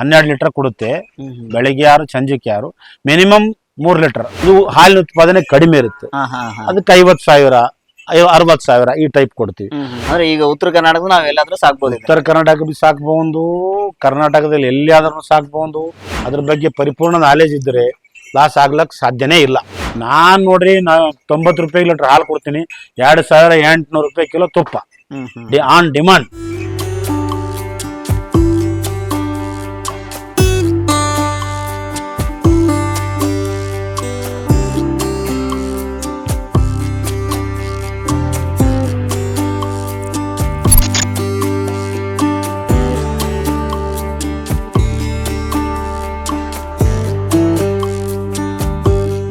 ಹನ್ನೆರಡು ಲೀಟರ್ ಕೊಡುತ್ತೆ. ಬೆಳಿಗ್ಗೆ ಯಾರು ಸಂಜೆಗೆ ಯಾರು. ಮಿನಿಮಮ್ ಮೂರ್ ಲೀಟರ್. ಇದು ಹಾಲಿನ ಉತ್ಪಾದನೆ ಕಡಿಮೆ ಇರುತ್ತೆ. ಅದಕ್ಕೆ ಐವತ್ ಸಾವಿರ ಅರವತ್ ಸಾವಿರ ಈ ಟೈಪ್ ಕೊಡ್ತೀವಿ. ಅಂದ್ರೆ ಈಗ ಉತ್ತರ ಕರ್ನಾಟಕದ ನಾವೆಲ್ಲಾದ್ರೂ ಸಾಕ್ಬೋದು ಉತ್ತರ ಕರ್ನಾಟಕ ಬಿ ಸಾಕ್ಬಹುದು ಕರ್ನಾಟಕದಲ್ಲಿ ಎಲ್ಲಿಯಾದ್ರೂ ಸಾಕ್ಬಹುದು ಅದ್ರ ಬಗ್ಗೆ ಪರಿಪೂರ್ಣ ನಾಲೆಜ್ ಇದ್ರೆ ಲಾಸ್ ಆಗ್ಲಕ್ ಸಾಧ್ಯನೇ ಇಲ್ಲ. ನಾನ್ ನೋಡ್ರಿ ನಾ ತೊಂಬತ್ ರೂಪಾಯಿ ಲೀಟರ್ ಹಾಲು ಕೊಡ್ತೀನಿ. ಎರಡ್ ಸಾವಿರ ಎಂಟುನೂರು ರೂಪಾಯಿ ಕಿಲೋ ತುಪ್ಪ. ಆನ್ ಡಿಮಾಂಡ್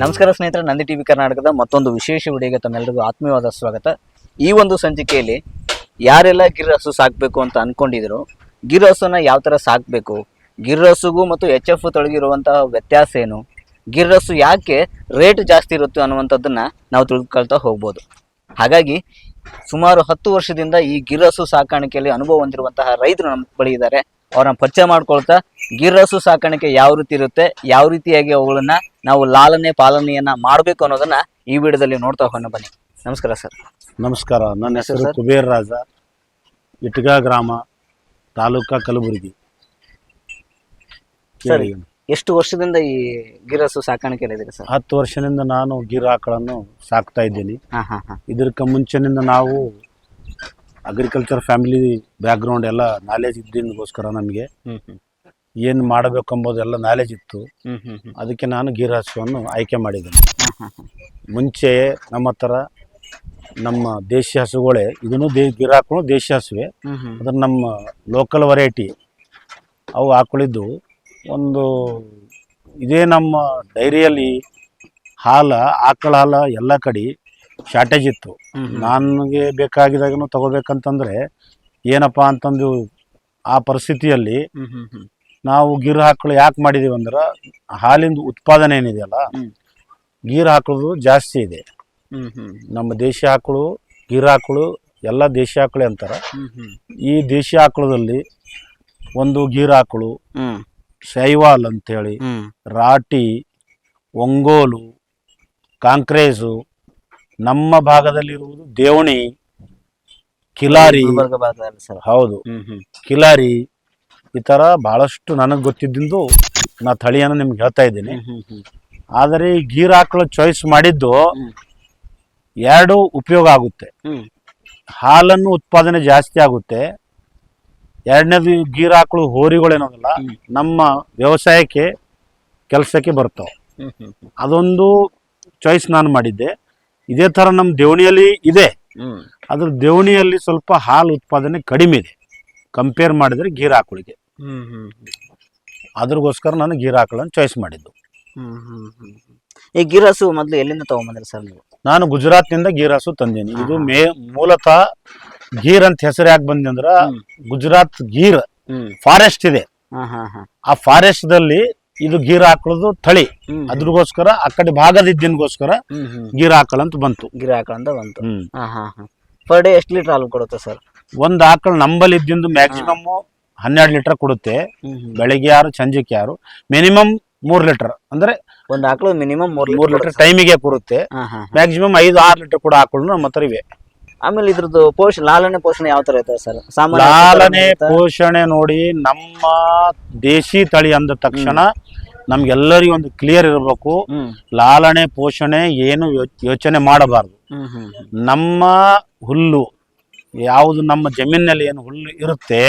ನಮಸ್ಕಾರ ಸ್ನೇಹಿತರೆ, ನಂದಿ ಟಿವಿ ಕರ್ನಾಟಕದ ಮತ್ತೊಂದು ವಿಶೇಷ ವಿಡಿಯೋಗೆ ತಮ್ಮೆಲ್ಲರಿಗೂ ಆತ್ಮೀಯವಾದ ಸ್ವಾಗತ. ಈ ಒಂದು ಸಂಚಿಕೆಯಲ್ಲಿ ಯಾರೆಲ್ಲ ಗಿರ್ ಹಸು ಸಾಕಬೇಕು ಅಂತ ಅಂದ್ಕೊಂಡಿದ್ರು ಗಿರ್ ಹಸುನ ಯಾವ ಥರ ಸಾಕಬೇಕು, ಗಿರ್ ಹಸುಗೂ ಮತ್ತು ಎಚ್ ಎಫ್ ತೊಳಗಿರುವಂತಹ ವ್ಯತ್ಯಾಸ ಏನು, ಗಿರ್ ಹಸು ಯಾಕೆ ರೇಟ್ ಜಾಸ್ತಿ ಇರುತ್ತೆ ಅನ್ನುವಂಥದ್ದನ್ನು ನಾವು ತಿಳ್ಕೊಳ್ತಾ ಹೋಗ್ಬೋದು. ಹಾಗಾಗಿ ಸುಮಾರು ಹತ್ತು ವರ್ಷದಿಂದ ಈ ಗಿರ್ ಹಸು ಸಾಕಾಣಿಕೆಯಲ್ಲಿ ಅನುಭವ ಹೊಂದಿರುವಂತಹ ರೈತರು ನಮ್ಮ ಬಳಿ ಇದ್ದಾರೆ. ಅವ್ರನ್ನ ಪರಿಚಯ ಮಾಡ್ಕೊಳ್ತಾ ಗಿರಸು ಸಾಕಾಣಿಕೆ ಯಾವ ರೀತಿ ಇರುತ್ತೆ ಯಾವ ರೀತಿಯಾಗಿ ಅವುಗಳನ್ನ ನಾವು ಲಾಲನೆ ಪಾಲನೆಯನ್ನ ಮಾಡಬೇಕು ಅನ್ನೋದನ್ನ ಈ ವಿಡಿಯೋದಲ್ಲಿ ನೋಡ್ತಾ ಹೋಗೋಣ ಬನ್ನಿ. ನಮಸ್ಕಾರ ಸರ್. ನಮಸ್ಕಾರ ನನ್ನ ಹೆಸರು ಸರ್. ಕುಬೇರ್ ರಾಜ ಇಟ್ಗ ಗ್ರಾಮ ತಾಲೂಕಾ ಕಲಬುರಗಿ. ಸರಿ. ಎಷ್ಟು ವರ್ಷದಿಂದ ಈ ಗಿರಸು ಸಾಕಾಣಿಕೆ ಸಾಕಾಣಿಕೆಯಲ್ಲಿ ಇದ್ದೀರಿ ಸರ್? ಹತ್ತು ವರ್ಷದಿಂದ ನಾನು ಗಿರ್ ಆಕಳನ್ನು ಸಾಕ್ತಾ ಇದ್ದೀನಿ. ಹಾ ಹಾ ಹಾ. ಇದಕ್ಕೆ ಮುಂಚೆನಿಂದ ನಾವು ಅಗ್ರಿಕಲ್ಚರ್ ಫ್ಯಾಮಿಲಿ ಬ್ಯಾಕ್ಗ್ರೌಂಡ್ ಎಲ್ಲ ನಾಲೆಜ್ ಇದ್ದಿಂದಗೋಸ್ಕರ ನಮಗೆ ಏನು ಮಾಡಬೇಕೆಂಬುದೆಲ್ಲ ನಾಲೆಜ್ ಇತ್ತು. ಅದಕ್ಕೆ ನಾನು ಗೀರಾಸ್ಯವನ್ನು ಹಸುವನ್ನು ಆಯ್ಕೆ ಮಾಡಿದ್ದೇನೆ. ಮುಂಚೆ ನಮ್ಮ ಹತ್ರ ನಮ್ಮ ದೇಶಿ ಹಸುಗಳೇ ಇದನ್ನು ದೇ ಗಿರ್ ಹಾಕೊಂಡು ದೇಶಿ ಹಸುವೆ. ಅದ್ರ ನಮ್ಮ ಲೋಕಲ್ ವೆರೈಟಿ ಅವು ಹಾಕೊಳ್ಳಿದ್ದು ಒಂದು ಇದೇ ನಮ್ಮ ಡೈರಿಯಲ್ಲಿ ಹಾಲು ಆಕಳ ಹಾಲು ಎಲ್ಲ ಕಡೆ ಶಾರ್ಟೇಜ್ ಇತ್ತು. ನನಗೆ ಬೇಕಾಗಿದಾಗನು ತಗೋಬೇಕಂತಂದ್ರೆ ಏನಪ್ಪಾ ಅಂತಂದು ಆ ಪರಿಸ್ಥಿತಿಯಲ್ಲಿ. ನಾವು ಗೀರ್ ಹಾಕಳು ಯಾಕೆ ಮಾಡಿದೀವಿ ಅಂದ್ರೆ ಹಾಲಿಂದು ಉತ್ಪಾದನೆ ಏನಿದೆಯಲ್ಲ ಗೀರ್ ಹಾಕೋದು ಜಾಸ್ತಿ ಇದೆ. ನಮ್ಮ ದೇಶಿ ಆಕಳು ಗೀರ್ ಆಕಳು ಎಲ್ಲ ದೇಶಿ ಆಕಳು ಅಂತಾರ. ಈ ದೇಶಿ ಆಕಳದಲ್ಲಿ ಒಂದು ಗೀರ್ ಆಕಳು ಹ್ಮ್. ಶೈವಾಲ್ ಅಂತೇಳಿ ರಾಟಿ ಒಂಗೋಲು ಕಾಂಕ್ರೇಜು ನಮ್ಮ ಭಾಗದಲ್ಲಿರುವುದು ದೇವಣಿ ಕಿಲಾರಿ. ಹೌದು. ಕಿಲಾರಿ ಈ ತರ ಬಹಳಷ್ಟು ನನಗೆ ಗೊತ್ತಿದ್ದಿಂದು ನಾ ತಳಿಯನ್ನು ನಿಮ್ಗೆ ಹೇಳ್ತಾ ಇದ್ದೀನಿ. ಹ್ಮ್ ಹ್ಮ್ ಹ್ಮ್. ಆದರೆ ಈ ಗೀರ್ ಹಾಕಲು ಚಾಯ್ಸ್ ಮಾಡಿದ್ದು ಎರಡು ಉಪಯೋಗ ಆಗುತ್ತೆ. ಹಾಲನ್ನು ಉತ್ಪಾದನೆ ಜಾಸ್ತಿ ಆಗುತ್ತೆ. ಎರಡನೇದು ಗೀರ್ ಹಾಕಲು ಹೋರಿಗಳೇನೋದಿಲ್ಲ. ನಮ್ಮ ವ್ಯವಸಾಯಕ್ಕೆ ಕೆಲಸಕ್ಕೆ ಬರ್ತಾವೆ. ಅದೊಂದು ಚಾಯ್ಸ್ ನಾನು ಮಾಡಿದ್ದೆ. ಇದೇ ತರ ನಮ್ಮ ದೇವಣಿಯಲ್ಲಿ ಇದೆ. ಆದ್ರೆ ಅದ್ರ ದೇವಣಿಯಲ್ಲಿ ಸ್ವಲ್ಪ ಹಾಲು ಉತ್ಪಾದನೆ ಕಡಿಮೆ ಇದೆ. ಕಂಪೇರ್ ಮಾಡಿದ್ರೆ ಗೀರ್ ಆಕಳಿಗೆ ಅದ್ರಗೋಸ್ಕರ ನಾನು ಗೀರ್ ಆಕಳನ್ನು ಚಾಯ್ಸ್ ಮಾಡಿದ್ದು. ಹ್ಮ್ ಹ್ಮ್ ಹ್ಮ್ ಈ ಗೀರ್ ಹಸು ಮೊದ್ಲು ಎಲ್ಲಿಂದ ತಗೊಂಬಂದ್ರಿ ಸರ್ ನೀವು? ನಾನು ಗುಜರಾತ್ನಿಂದ ಗೀರ್ ಹಸು ತಂದೀನಿ. ಇದು. ಮೇ ಮೂಲತಃ ಗೀರ್ ಅಂತ ಹೆಸರು ಯಾಕೆ ಬಂದಿ ಅಂದ್ರ ಗುಜರಾತ್ ಗೀರ್ ಫಾರೆಸ್ಟ್ ಇದೆ. ಹಾ ಹಾ ಹಾ. ಆ ಫಾರೆಸ್ಟ್ ದಲ್ಲಿ ಇದು ಗೀರ್ ಹಾಕೊಳ್ಳೋದು ತಳಿ ಅದ್ರಗೋಸ್ಕರ ಆ ಕಡೆ ಭಾಗದ ಇದ್ದಿನಗೋಸ್ಕರ ಗೀರ್ ಹಾಕಲ್ ಅಂತ ಬಂತು. ಗೀರ್ ಹಾಕಲ್ ಅಂತ ಬಂತು. ಹ್ಮ್. ಹಾ ಹಾ ಹಾ. ಪರ್ ಡೇ ಎಷ್ಟು ಲೀಟರ್ ಹಾಲು ಕೊಡುತ್ತೆ ಸರ್? ಒಂದ್ ಆಕಳ ನಂಬಲ್ ಇದ್ದಿಂದು ಮ್ಯಾಕ್ಸಿಮಮ್ ಹನ್ನೆರಡು ಲೀಟರ್ ಕೊಡುತ್ತೆ. ಬೆಳಿಗ್ಗೆ ಯಾರು ಸಂಜೆಗೆ ಯಾರು. ಮಿನಿಮಮ್ ಮೂರ್ ಲೀಟರ್ ಅಂದ್ರೆ ಒಂದ್ ಆಕಳು ಮಿನಿಮಮ್ ಮೂರ್ ಮೂರ್ ಲೀಟರ್ ಲೀಟರ್ ಟೈಮಿಗೆ ಕೊಡುತ್ತೆ. ಹಾ ಹಾ ಮ್ಯಾಕ್ಸಿಮಮ್ ಐದು ಆರು ಲೀಟರ್ ಕೂಡ ಹಾಕೊಂಡು ನಮ್ಮ ಹತ್ರ ಇವೆ. ಆಮೇಲೆ ಇದ್ರದ್ದು ಪೋಷಣೆ ಲಾಲನೆ ಪೋಷಣೆ ಯಾವ ತರ ಇರ್ತದೆ ಸರ್? ಲಾಲನೆ ಪೋಷಣೆ ನೋಡಿ ನಮ್ಮ ದೇಶಿ ತಳಿ ಅಂದ ತಕ್ಷಣ ನಮ್ಗೆಲ್ಲರಿಗೂ ಒಂದು ಕ್ಲಿಯರ್ ಇರಬೇಕು. ಲಾಲನೆ ಪೋಷಣೆ ಏನು ಯೋಚನೆ ಮಾಡಬಾರ್ದು. ನಮ್ಮ ಹುಲ್ಲು ಯಾವುದು ನಮ್ಮ ಜಮೀನಿನಲ್ಲಿ ಏನು ಹುಲ್ಲು ಇರುತ್ತೆ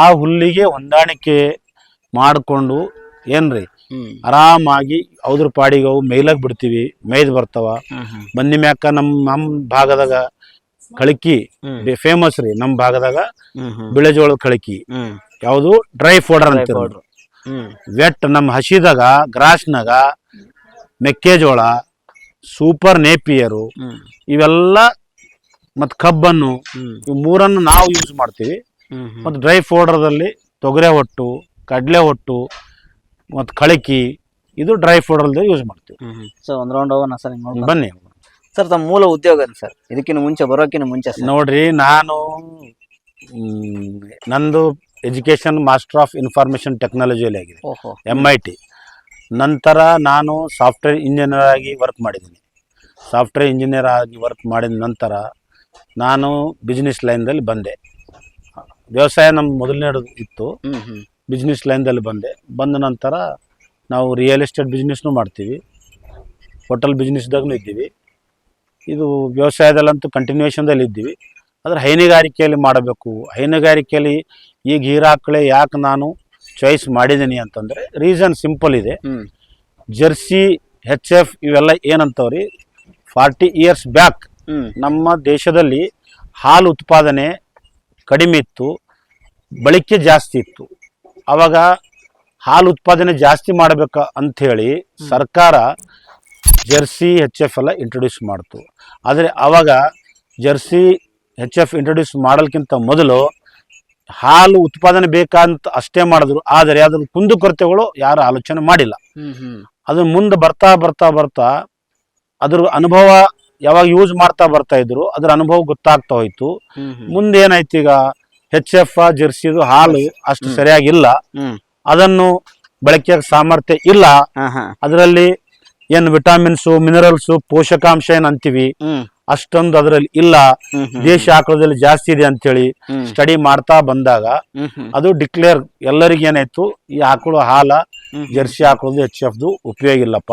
ಆ ಹುಲ್ಲಿಗೆ ಹೊಂದಾಣಿಕೆ ಮಾಡಿಕೊಂಡು ಏನ್ರಿ? ಆರಾಮಾಗಿ ಅವ್ರ ಪಾಡಿಗೆ ಅವು ಮೇಯ್ಲಕ್ ಬಿಡ್ತೀವಿ ಮೇಯ್ದು ಬರ್ತಾವ. ಬಂದಿ ಮ್ಯಾಕ ನಮ್ಮ ನಮ್ಮ ಭಾಗದಾಗ ಕಳಕಿ ಫೇಮಸ್ ರೀ ನಮ್ಮ ಭಾಗದಾಗ ಬಿಳೆಜೋಳ ಕಳಕಿ. ಯಾವುದು? ಡ್ರೈ ಫೋಡರ್ ಅಂತ ವೆಟ್ ನಮ್ಮ ಹಸಿದಾಗ ಗ್ರಾಸ್ನಾಗ ಮೆಕ್ಕೆಜೋಳ ಸೂಪರ್ ನೇಪಿಯರು ಇವೆಲ್ಲ ಮತ್ ಕಬ್ಬನ್ನು ಇವ್ ಮೂರನ್ನು ನಾವು ಯೂಸ್ ಮಾಡ್ತೀವಿ. ಮತ್ತು ಡ್ರೈ ಫೋಡರ್ದಲ್ಲಿ ತೊಗರೆ ಹೊಟ್ಟು ಕಡಲೆ ಹೊಟ್ಟು ಮತ್ತು ಕಳಕಿ ಇದು ಡ್ರೈ ಫೋಡರ್ದಲ್ಲಿ ಯೂಸ್ ಮಾಡ್ತೀವಿ. ಸೊ ಒಂದ್ ರೌಂಡ್ ಹೋಗೋಣ ಸರ್ ಬನ್ನಿ. ಸರ್ ತಮ್ಮ ಮೂಲ ಉದ್ಯೋಗ ಏನು ಸರ್? ಇದಕ್ಕಿಂತ ಮುಂಚೆ ಬರೋಕ್ಕಿಂತ ಮುಂಚೆ ಸರ್. ನೋಡ್ರಿ ನಾನು ಮ್, ನಂದು ಎಜುಕೇಶನ್ ಮಾಸ್ಟರ್ ಆಫ್ ಇನ್ಫಾರ್ಮೇಶನ್ ಟೆಕ್ನಾಲಜಿಯಲ್ಲಿ ಆಗಿದೆ. ಓಹೋ. ಎಂ ಐ ಟಿ ನಂತರ ನಾನು ಸಾಫ್ಟ್ವೇರ್ ಇಂಜಿನಿಯರ್ ಆಗಿ ವರ್ಕ್ ಮಾಡಿದ್ದೀನಿ. ಸಾಫ್ಟ್ವೇರ್ ಇಂಜಿನಿಯರ್ ಆಗಿ ವರ್ಕ್ ಮಾಡಿದ ನಂತರ ನಾನು ಬಿಸ್ನೆಸ್ ಲೈನ್ದಲ್ಲಿ ಬಂದೆ. ವ್ಯವಸಾಯ ನಮ್ಮ ಮೊದಲನೇದು ಇತ್ತು. ಹ್ಮ್ ಹ್ಮ್. ಬಿಸ್ನೆಸ್ ಲೈನ್ದಲ್ಲಿ ಬಂದೆ. ಬಂದ ನಂತರ ನಾವು ರಿಯಲ್ ಎಸ್ಟೇಟ್ ಬಿಸ್ನೆಸ್ನು ಮಾಡ್ತೀವಿ. ಹೋಟೆಲ್ ಬಿಸ್ನೆಸ್ದಾಗೂ ಇದ್ದೀವಿ. ಇದು ವ್ಯವಸಾಯದಲ್ಲಂತೂ ಕಂಟಿನ್ಯೂಷನ್ದಲ್ಲಿ ಇದ್ದೀವಿ ಆದರೆ ಹೈನುಗಾರಿಕೆಯಲ್ಲಿ ಮಾಡಬೇಕು. ಹೈನುಗಾರಿಕೆಯಲ್ಲಿ ಈಗ ಹೀರಾಕಳೆ ಯಾಕೆ ನಾನು ಚಾಯ್ಸ್ ಮಾಡಿದ್ದೀನಿ ಅಂತಂದರೆ ರೀಸನ್ ಸಿಂಪಲ್ ಇದೆ. ಜರ್ಸಿ ಹೆಚ್ ಎಫ್ ಇವೆಲ್ಲ ಏನಂತವ್ರಿ? ಫಾರ್ಟಿ ಇಯರ್ಸ್ ಬ್ಯಾಕ್ ನಮ್ಮ ದೇಶದಲ್ಲಿ ಹಾಲು ಉತ್ಪಾದನೆ ಕಡಿಮೆ ಇತ್ತು ಬಳಕೆ ಜಾಸ್ತಿ ಇತ್ತು. ಆವಾಗ ಹಾಲು ಉತ್ಪಾದನೆ ಜಾಸ್ತಿ ಮಾಡಬೇಕ ಅಂಥೇಳಿ ಸರ್ಕಾರ ಜರ್ಸಿ ಎಚ್ ಎಫ್ ಎಲ್ಲ ಇಂಟ್ರೊಡ್ಯೂಸ್ ಮಾಡ್ತು. ಆದರೆ ಅವಾಗ ಜರ್ಸಿ ಎಚ್ ಎಫ್ ಇಂಟ್ರೊಡ್ಯೂಸ್ ಮಾಡೋಕ್ಕಿಂತ ಮೊದಲು ಹಾಲು ಉತ್ಪಾದನೆ ಬೇಕಂತ ಅಷ್ಟೇ ಮಾಡಿದ್ರು. ಆದರೆ ಅದ್ರ ಕುಂದುಕೊರತೆಗಳು ಯಾರು ಆಲೋಚನೆ ಮಾಡಿಲ್ಲ. ಅದನ್ನು ಮುಂದೆ ಬರ್ತಾ ಬರ್ತಾ ಬರ್ತಾ ಅದ್ರ ಅನುಭವ ಯಾವಾಗ ಯೂಸ್ ಮಾಡ್ತಾ ಬರ್ತಾ ಇದ್ರು ಅದ್ರ ಅನುಭವ ಗೊತ್ತಾಗ್ತಾ ಹೋಯ್ತು. ಮುಂದೆ ಏನಾಯ್ತು ಈಗ ಹೆಚ್ ಎಫ್ ಜರ್ಸಿದು ಹಾಲು ಅಷ್ಟು. ಸರಿಯಾಗಿಲ್ಲ. ಅದನ್ನು ಬಳಕೆಯ ಸಾಮರ್ಥ್ಯ ಇಲ್ಲ. ಅದರಲ್ಲಿ ಏನು ವಿಟಮಿನ್ಸ್ ಮಿನರಲ್ಸ್ ಪೋಷಕಾಂಶ ಏನ್ ಅಂತೀವಿ ಅಷ್ಟೊಂದು ಅದರಲ್ಲಿ ಇಲ್ಲ. ದೇಶ ಆಕಳದಲ್ಲಿ ಜಾಸ್ತಿ ಇದೆ ಅಂತ ಹೇಳಿ ಸ್ಟಡಿ ಮಾಡ್ತಾ ಬಂದಾಗ ಅದು ಡಿಕ್ಲೇರ್ ಎಲ್ಲರಿಗೂ ಏನಾಯ್ತು ಈ ಆಕಳು ಹಾಲ ಜರ್ಸಿ ಆಕಳದು ಎಚ್ ಎಫ್ದು ಉಪಯೋಗ ಇಲ್ಲಪ್ಪ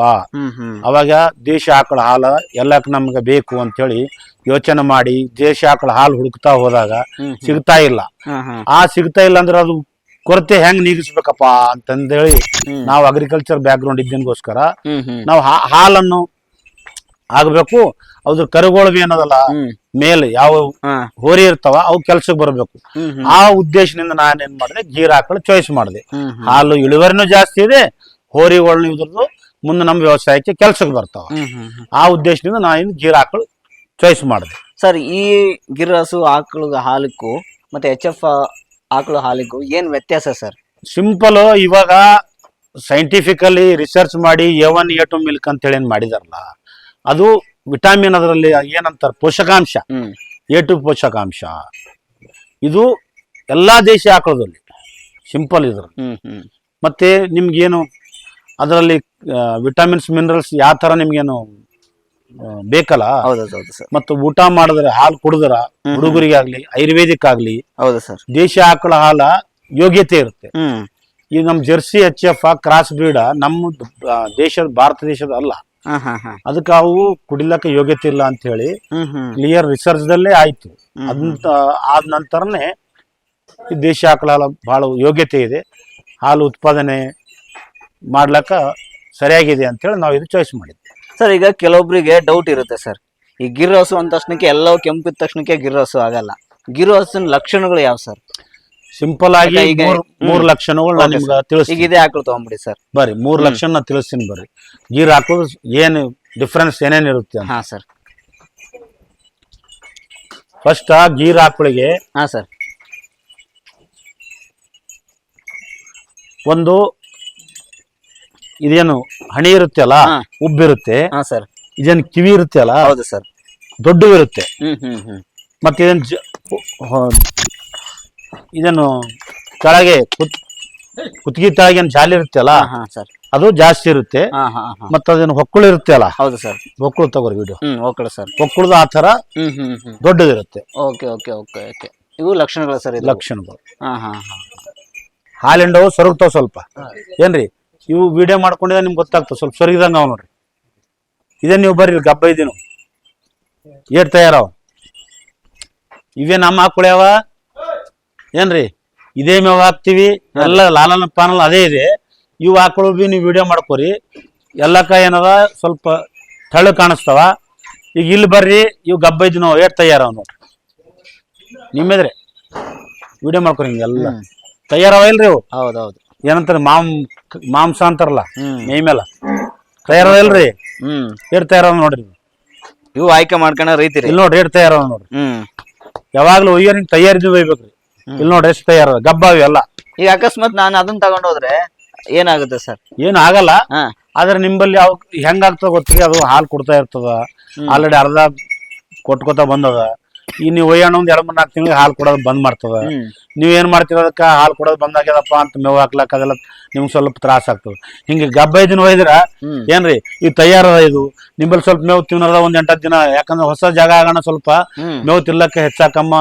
ಅವಾಗ ದೇಶ ಆಕಳ ಹಾಲ ಎಲ್ಲಕ್ಕೆ ನಮ್ಗೆ ಬೇಕು ಅಂತ ಹೇಳಿ ಯೋಚನೆ ಮಾಡಿ ದೇಶ ಆಕಳ ಹಾಲು ಹುಡುಕ್ತಾ ಹೋದಾಗ ಸಿಗ್ತಾ ಇಲ್ಲ. ಆ ಸಿಗ್ತಾ ಇಲ್ಲ ಅಂದ್ರೆ ಅದು ಕೊರತೆ ಹೆಂಗ್ ನೀಗಿಸ್ಬೇಕಪ್ಪ ಅಂತಂದೇಳಿ ನಾವು ಅಗ್ರಿಕಲ್ಚರ್ ಬ್ಯಾಕ್ ಗ್ರೌಂಡ್ ಇದ್ದಿನಗೋಸ್ಕರ ನಾವು ಹಾಲನ್ನು ಆಗಬೇಕು ಅದ್ರ ಕರುಗಳು ಏನದಲ್ಲ ಮೇಲೆ ಯಾವ ಹೋರಿ ಇರ್ತಾವ ಅವು ಕೆಲ್ಸಕ್ಕೆ ಬರಬೇಕು. ಆ ಉದ್ದೇಶದಿಂದ ನಾನು ಏನ್ ಮಾಡಿದೆ ಗೀರ್ ಹಾಕಲು ಚಾಯ್ಸ್ ಮಾಡಿದೆ. ಹಾಲು ಇಳುವರಿನೂ ಜಾಸ್ತಿ ಇದೆ ಹೋರಿಗಳನ್ನ ಇದ್ರದ್ದು ಮುಂದೆ ನಮ್ಮ ವ್ಯವಸಾಯಕ್ಕೆ ಕೆಲ್ಸಕ್ಕೆ ಬರ್ತಾವ. ಆ ಉದ್ದೇಶದಿಂದ ನಾನು ಗೀರ್ ಹಾಕಲು ಚಾಯ್ಸ್ ಮಾಡಿದೆ. ಸರ್ ಈ ಗಿರ್ರಸು ಆಕಳ ಹಾಲಕ್ಕೂ ಮತ್ತೆ ಎಚ್ ಎಫ್ ಆಕಳು ಹಾಲಿಗೂ ಏನ್ ವ್ಯತ್ಯಾಸ ಸರ್? ಸಿಂಪಲ್ ಇವಾಗ ಸೈಂಟಿಫಿಕಲಿ ರಿಸರ್ಚ್ ಮಾಡಿ A one A two milk ಅಂತೇಳಿ ಏನ್ ಮಾಡಿದಾರಲ್ಲ ಅದು ವಿಟಾಮಿನ್ ಅದರಲ್ಲಿ ಏನಂತಾರೆ ಪೋಷಕಾಂಶ. ಎ ಟು ಪೋಷಕಾಂಶ. ಇದು ಎಲ್ಲಾ ದೇಶ ಆಕಳದಲ್ಲಿ ಸಿಂಪಲ್ ಇದ್ರ ಮತ್ತೆ ನಿಮ್ಗೇನು ಅದರಲ್ಲಿ ವಿಟಮಿನ್ಸ್ ಮಿನರಲ್ಸ್ ಯಾವ ತರ ನಿಮ್ಗೇನು ಬೇಕಲ್ಲ? ಹೌದು ಹೌದು ಸರ್. ಮತ್ತು ಊಟ ಮಾಡಿದ್ರೆ ಹಾಲು ಕುಡಿದ್ರ ಹುಡುಗರಿಗೆ ಆಗ್ಲಿ ಆಯುರ್ವೇದಿಕ್ ಆಗ್ಲಿ ಹೌದು ಸರ್. ದೇಶ ಆಕಳ ಹಾಲ ಯೋಗ್ಯತೆ ಇರುತ್ತೆ. ಹ್ಮ್. ಈ ನಮ್ Jersey H F cross breed ನಮ್ಮ ದೇಶದ ಭಾರತ ದೇಶದ ಅಲ್ಲ. ಹಾ ಹಾ ಹಾ. ಅದಕ್ಕೆ ಅವು ಕುಡಿಲಕ್ಕ ಯೋಗ್ಯತೆ ಇಲ್ಲ ಅಂತ ಹೇಳಿ ಹ್ಮ್ ಹ್ಮ್. ಕ್ಲಿಯರ್ ರಿಸರ್ಚ್ ದಲ್ಲೇ ಆಯ್ತು ಅದಂತ ಆದ ನಂತರನೇ ಈ ದೇಶ ಆಕಳ ಹಾಲು ಬಹಳ ಯೋಗ್ಯತೆ ಇದೆ. ಹಾಲು ಉತ್ಪಾದನೆ ಮಾಡ್ಲಕ್ಕ ಸರಿಯಾಗಿದೆ ಅಂತ ಹೇಳಿ ನಾವು ಇದು ಚಾಯ್ಸ್ ಮಾಡಿದ್ವಿ ಸರ್ ಈಗ ಕೆಲವೊಬ್ರಿಗೆ ಡೌಟ್ ಇರುತ್ತೆ ಸರ್. ಈ ಗಿರ್ ಹಸು ಅಂದ ತಕ್ಷಣಕ್ಕೆ ಎಲ್ಲವೂ ಕೆಂಪಿದ ತಕ್ಷಣಕ್ಕೆ ಗಿರ್ ಹಸು ಆಗಲ್ಲ. ಗಿರ್ ಹಸುವಿನ ಲಕ್ಷಣಗಳು ಯಾವ ಸರ್? ಸಿಂಪಲ್ ಆಗಿ ಈಗ- ಮೂರ್ ಲಕ್ಷಣಗಳು ನಾನು ನಿಮ್ಗೆ ಈಗ ತಿಳಿಸ್ತೀನಿ ಇದೇ ಹಾಕಲು ತಗೊಂಬಿಡಿ ಸರ್. ಬರ್ರಿ ಮೂರ್ ಲಕ್ಷಣ ನಾ ತಿಳಿಸ್ತೀನಿ ಬರ್ರಿ. ಗೀರ್ ಹಾಕೋದು ಏನು ಡಿಫ್ರೆನ್ಸ್ ಏನೇನ್ ಇರುತ್ತೆ ಹಾ ಸರ್. ಫಸ್ಟ್ ಗೀರ್ ಆಕಳಿಗೆ ಹಾ ಸರ್. ಒಂದು ಇದೇನು ಹಣಿ ಇರುತ್ತೆ ಅಲ್ಲ ಉಬ್ಬಿರುತ್ತೆ. ಹಾ ಸರ್. ಇದೇನು ಕಿವಿ ಇರುತ್ತೆ ಅಲ್ಲ ಹೌದು ಸರ್. ದೊಡ್ಡ ಇರುತ್ತೆ. ಹ್ಮ್ ಹ್ಮ್ ಹ್ಮ್. ಮತ್ತೆ ಇದೇನು ಇದನ್ನು ಹ- ಇದೇನು ಕೆಳಗೆ ಕುತ್ ಕುತ್ತಿಗೆ ಕೆಳಗೆ ಏನ್ ಜಾಲಿ ಇರುತ್ತೆ ಅಲ್ಲ ಹಾ ಹಾ ಸರ್. ಅದು ಜಾಸ್ತಿ ಇರುತ್ತೆ. ಹಾ ಹಾ ಹಾ. ಮತ್ತೆ ಅದೇನು ಹೊಕ್ಕಳು ಇರುತ್ತೆ ಅಲ್ಲ ಹೌದು ಸರ್. ಹೊಕ್ಕಳು ತಗೋರಿ ವಿಡಿಯೋ ಹ್ಮ್ ಓಕೆ ಸರ್. ಹೊಕ್ಕಳದು ಆ ತರ ಹ್ಮ್ ಹ್ಮ್ ಹ್ಮ್. ದೊಡ್ಡದಿರುತ್ತೆ ಓಕೆ ಓಕೆ ಓಕೆ ಓಕೆ. ಇವು ಲಕ್ಷಣಗಳು ಸರ್ ಇದು ಲಕ್ಷಣಗಳು. ಹಾ ಹಾ ಹಾ. ಹಾಲಿಂಡವು ಸೊರಗ್ತಾವ ಸ್ವಲ್ಪ. ಏನ್ರಿ? ಇವು ವಿಡಿಯೋ ಮಾಡ್ಕೊಂಡಿದ್ರೆ ನಿಮ್ಗೆ ಗೊತ್ತಾಗ್ತದೆ. ಸ್ವಲ್ಪ ಸೊರಗಿದಂಗ ಅವ ನೋಡ್ರಿ. ಇದೇ ನೀವು ಬರ್ರಿ ಗಬ್ಬ ಇದ್ದೀನು. ಏಟ್ ತಯಾರವ ಇವೇ ನಮ್ಮ ಹಾಕೊಳ್ಯಾವ ಏನ್ರಿ? ಇದೇ ಮೇವ್ ಹಾಕ್ತಿವಿ. ಎಲ್ಲ ಲಾಲನ ಪಾನಲ್ ಅದೇ ಇದೆ. ಇವು ಹಾಕೊಳ್ಳೋ ಬಿ ನೀವು ವಿಡಿಯೋ ಮಾಡ್ಕೋರಿ. ಎಲ್ಲಕ್ಕ ಏನದ? ಸ್ವಲ್ಪ ತಳ್ಳು ಕಾಣಿಸ್ತಾವ. ಈಗ ಇಲ್ಲಿ ಬರ್ರಿ ಇವು ಗಬ್ಬ ಇದ್ದು ನಾವು ಏಟ್ ತಯಾರವ ನೋಡ್ರಿ. ನಿಮ್ಮೆದ್ರೆ. ವಿಡಿಯೋ ಮಾಡ್ಕೊರಿ ಹಿಂಗೆಲ್ಲ. ತಯಾರವ ಇಲ್ರಿ ಇವು? ಹೌದೌದು ಏನಂತಾರೆ ಮಾಂ ಮಾಂಸ ಅಂತಾರಲ್ಲ ಮೈ ಮೇಲೆ. ತಯಾರ ಇಲ್ರಿ ಹ್ಮ್. ಏಟ್ ತಯಾರ ನೋಡ್ರಿ ಇವು ಆಯ್ಕೆ ಮಾಡ್ಕೊಂಡ ರೈತರಿ. ಇಲ್ಲಿ ನೋಡ್ರಿ ಏಟ್ ತಯಾರ ನೋಡ್ರಿ. ಹ್ಮ್. ಯಾವಾಗ್ಲೂ ಒಯ್ಯೋರ್ ತಯಾರಿದ್ದು ಒಯ್ಬೇಕ್ರಿ ಇಲ್ಲಿ ನೋಡ್ರಿ ಎಷ್ಟು ತಯಾರ ಗಬ್ಬಾವಿ ಎಲ್ಲ. ಈಗ ಅಕಸ್ಮಾತ್ ನಾನು ಅದನ್ನ ತಗೊಂಡೋದ್ರೆ ಏನಾಗುತ್ತೆ ಸರ್? ಏನು ಆಗಲ್ಲ. ಹಾ. ಆದ್ರೆ ನಿಂಬಲ್ಲಿ ಯಾವ ಹೆಂಗಾಗ್ತದ ಗೊತ್ತ್ರಿ ಅದು ಹಾಲು ಕೊಡ್ತಾ ಇರ್ತದ. ಆಲ್ರೆಡಿ ಅರ್ಧ ಕೊಟ್ಕೋತಾ ಬಂದದ. ಈ ನೀವು ಒಯ್ಯೋಣ ಒಂದ್ ಎರಡ್ ಮೂರ್ ನಾಲ್ಕು ತಿಂಗಳಿಗೆ ಹಾಲು ಕೊಡೋದು ಬಂದ್ ಮಾಡ್ತದ. ನೀವ್ ಏನ್ ಮಾಡ್ತೀರ ಅದಕ್ಕ ಹಾಲು ಕೊಡೋದು ಬಂದಾಗ್ಯದಪ್ಪ ಅಂತ ಮೇವು ಹಾಕ್ಲಕ್ ಅದೆಲ್ಲ ನಿಮ್ಗೆ ಸ್ವಲ್ಪ ತ್ರಾಸ ಆಗ್ತದ. ಹಿಂಗೆ ಗಬ್ಬ ದಿನ ಒಯ್ದ್ರ ಏನ್ರಿ ಇದು ತಯಾರದ ಇದು. ನಿಮ್ಮಲ್ಲಿ ಸ್ವಲ್ಪ ಮೇವು ತಿನ್ನೋದ ಒಂದ್ ಎಂಟತ್ತು ದಿನ. ಯಾಕಂದ್ರೆ ಹೊಸ ಜಾಗ ಆಗೋಣ ಸ್ವಲ್ಪ ಮೇವು ತಿಲ್ಲಕ್ಕೆ ಹೆಚ್ಚಾಕಮ್ಮ.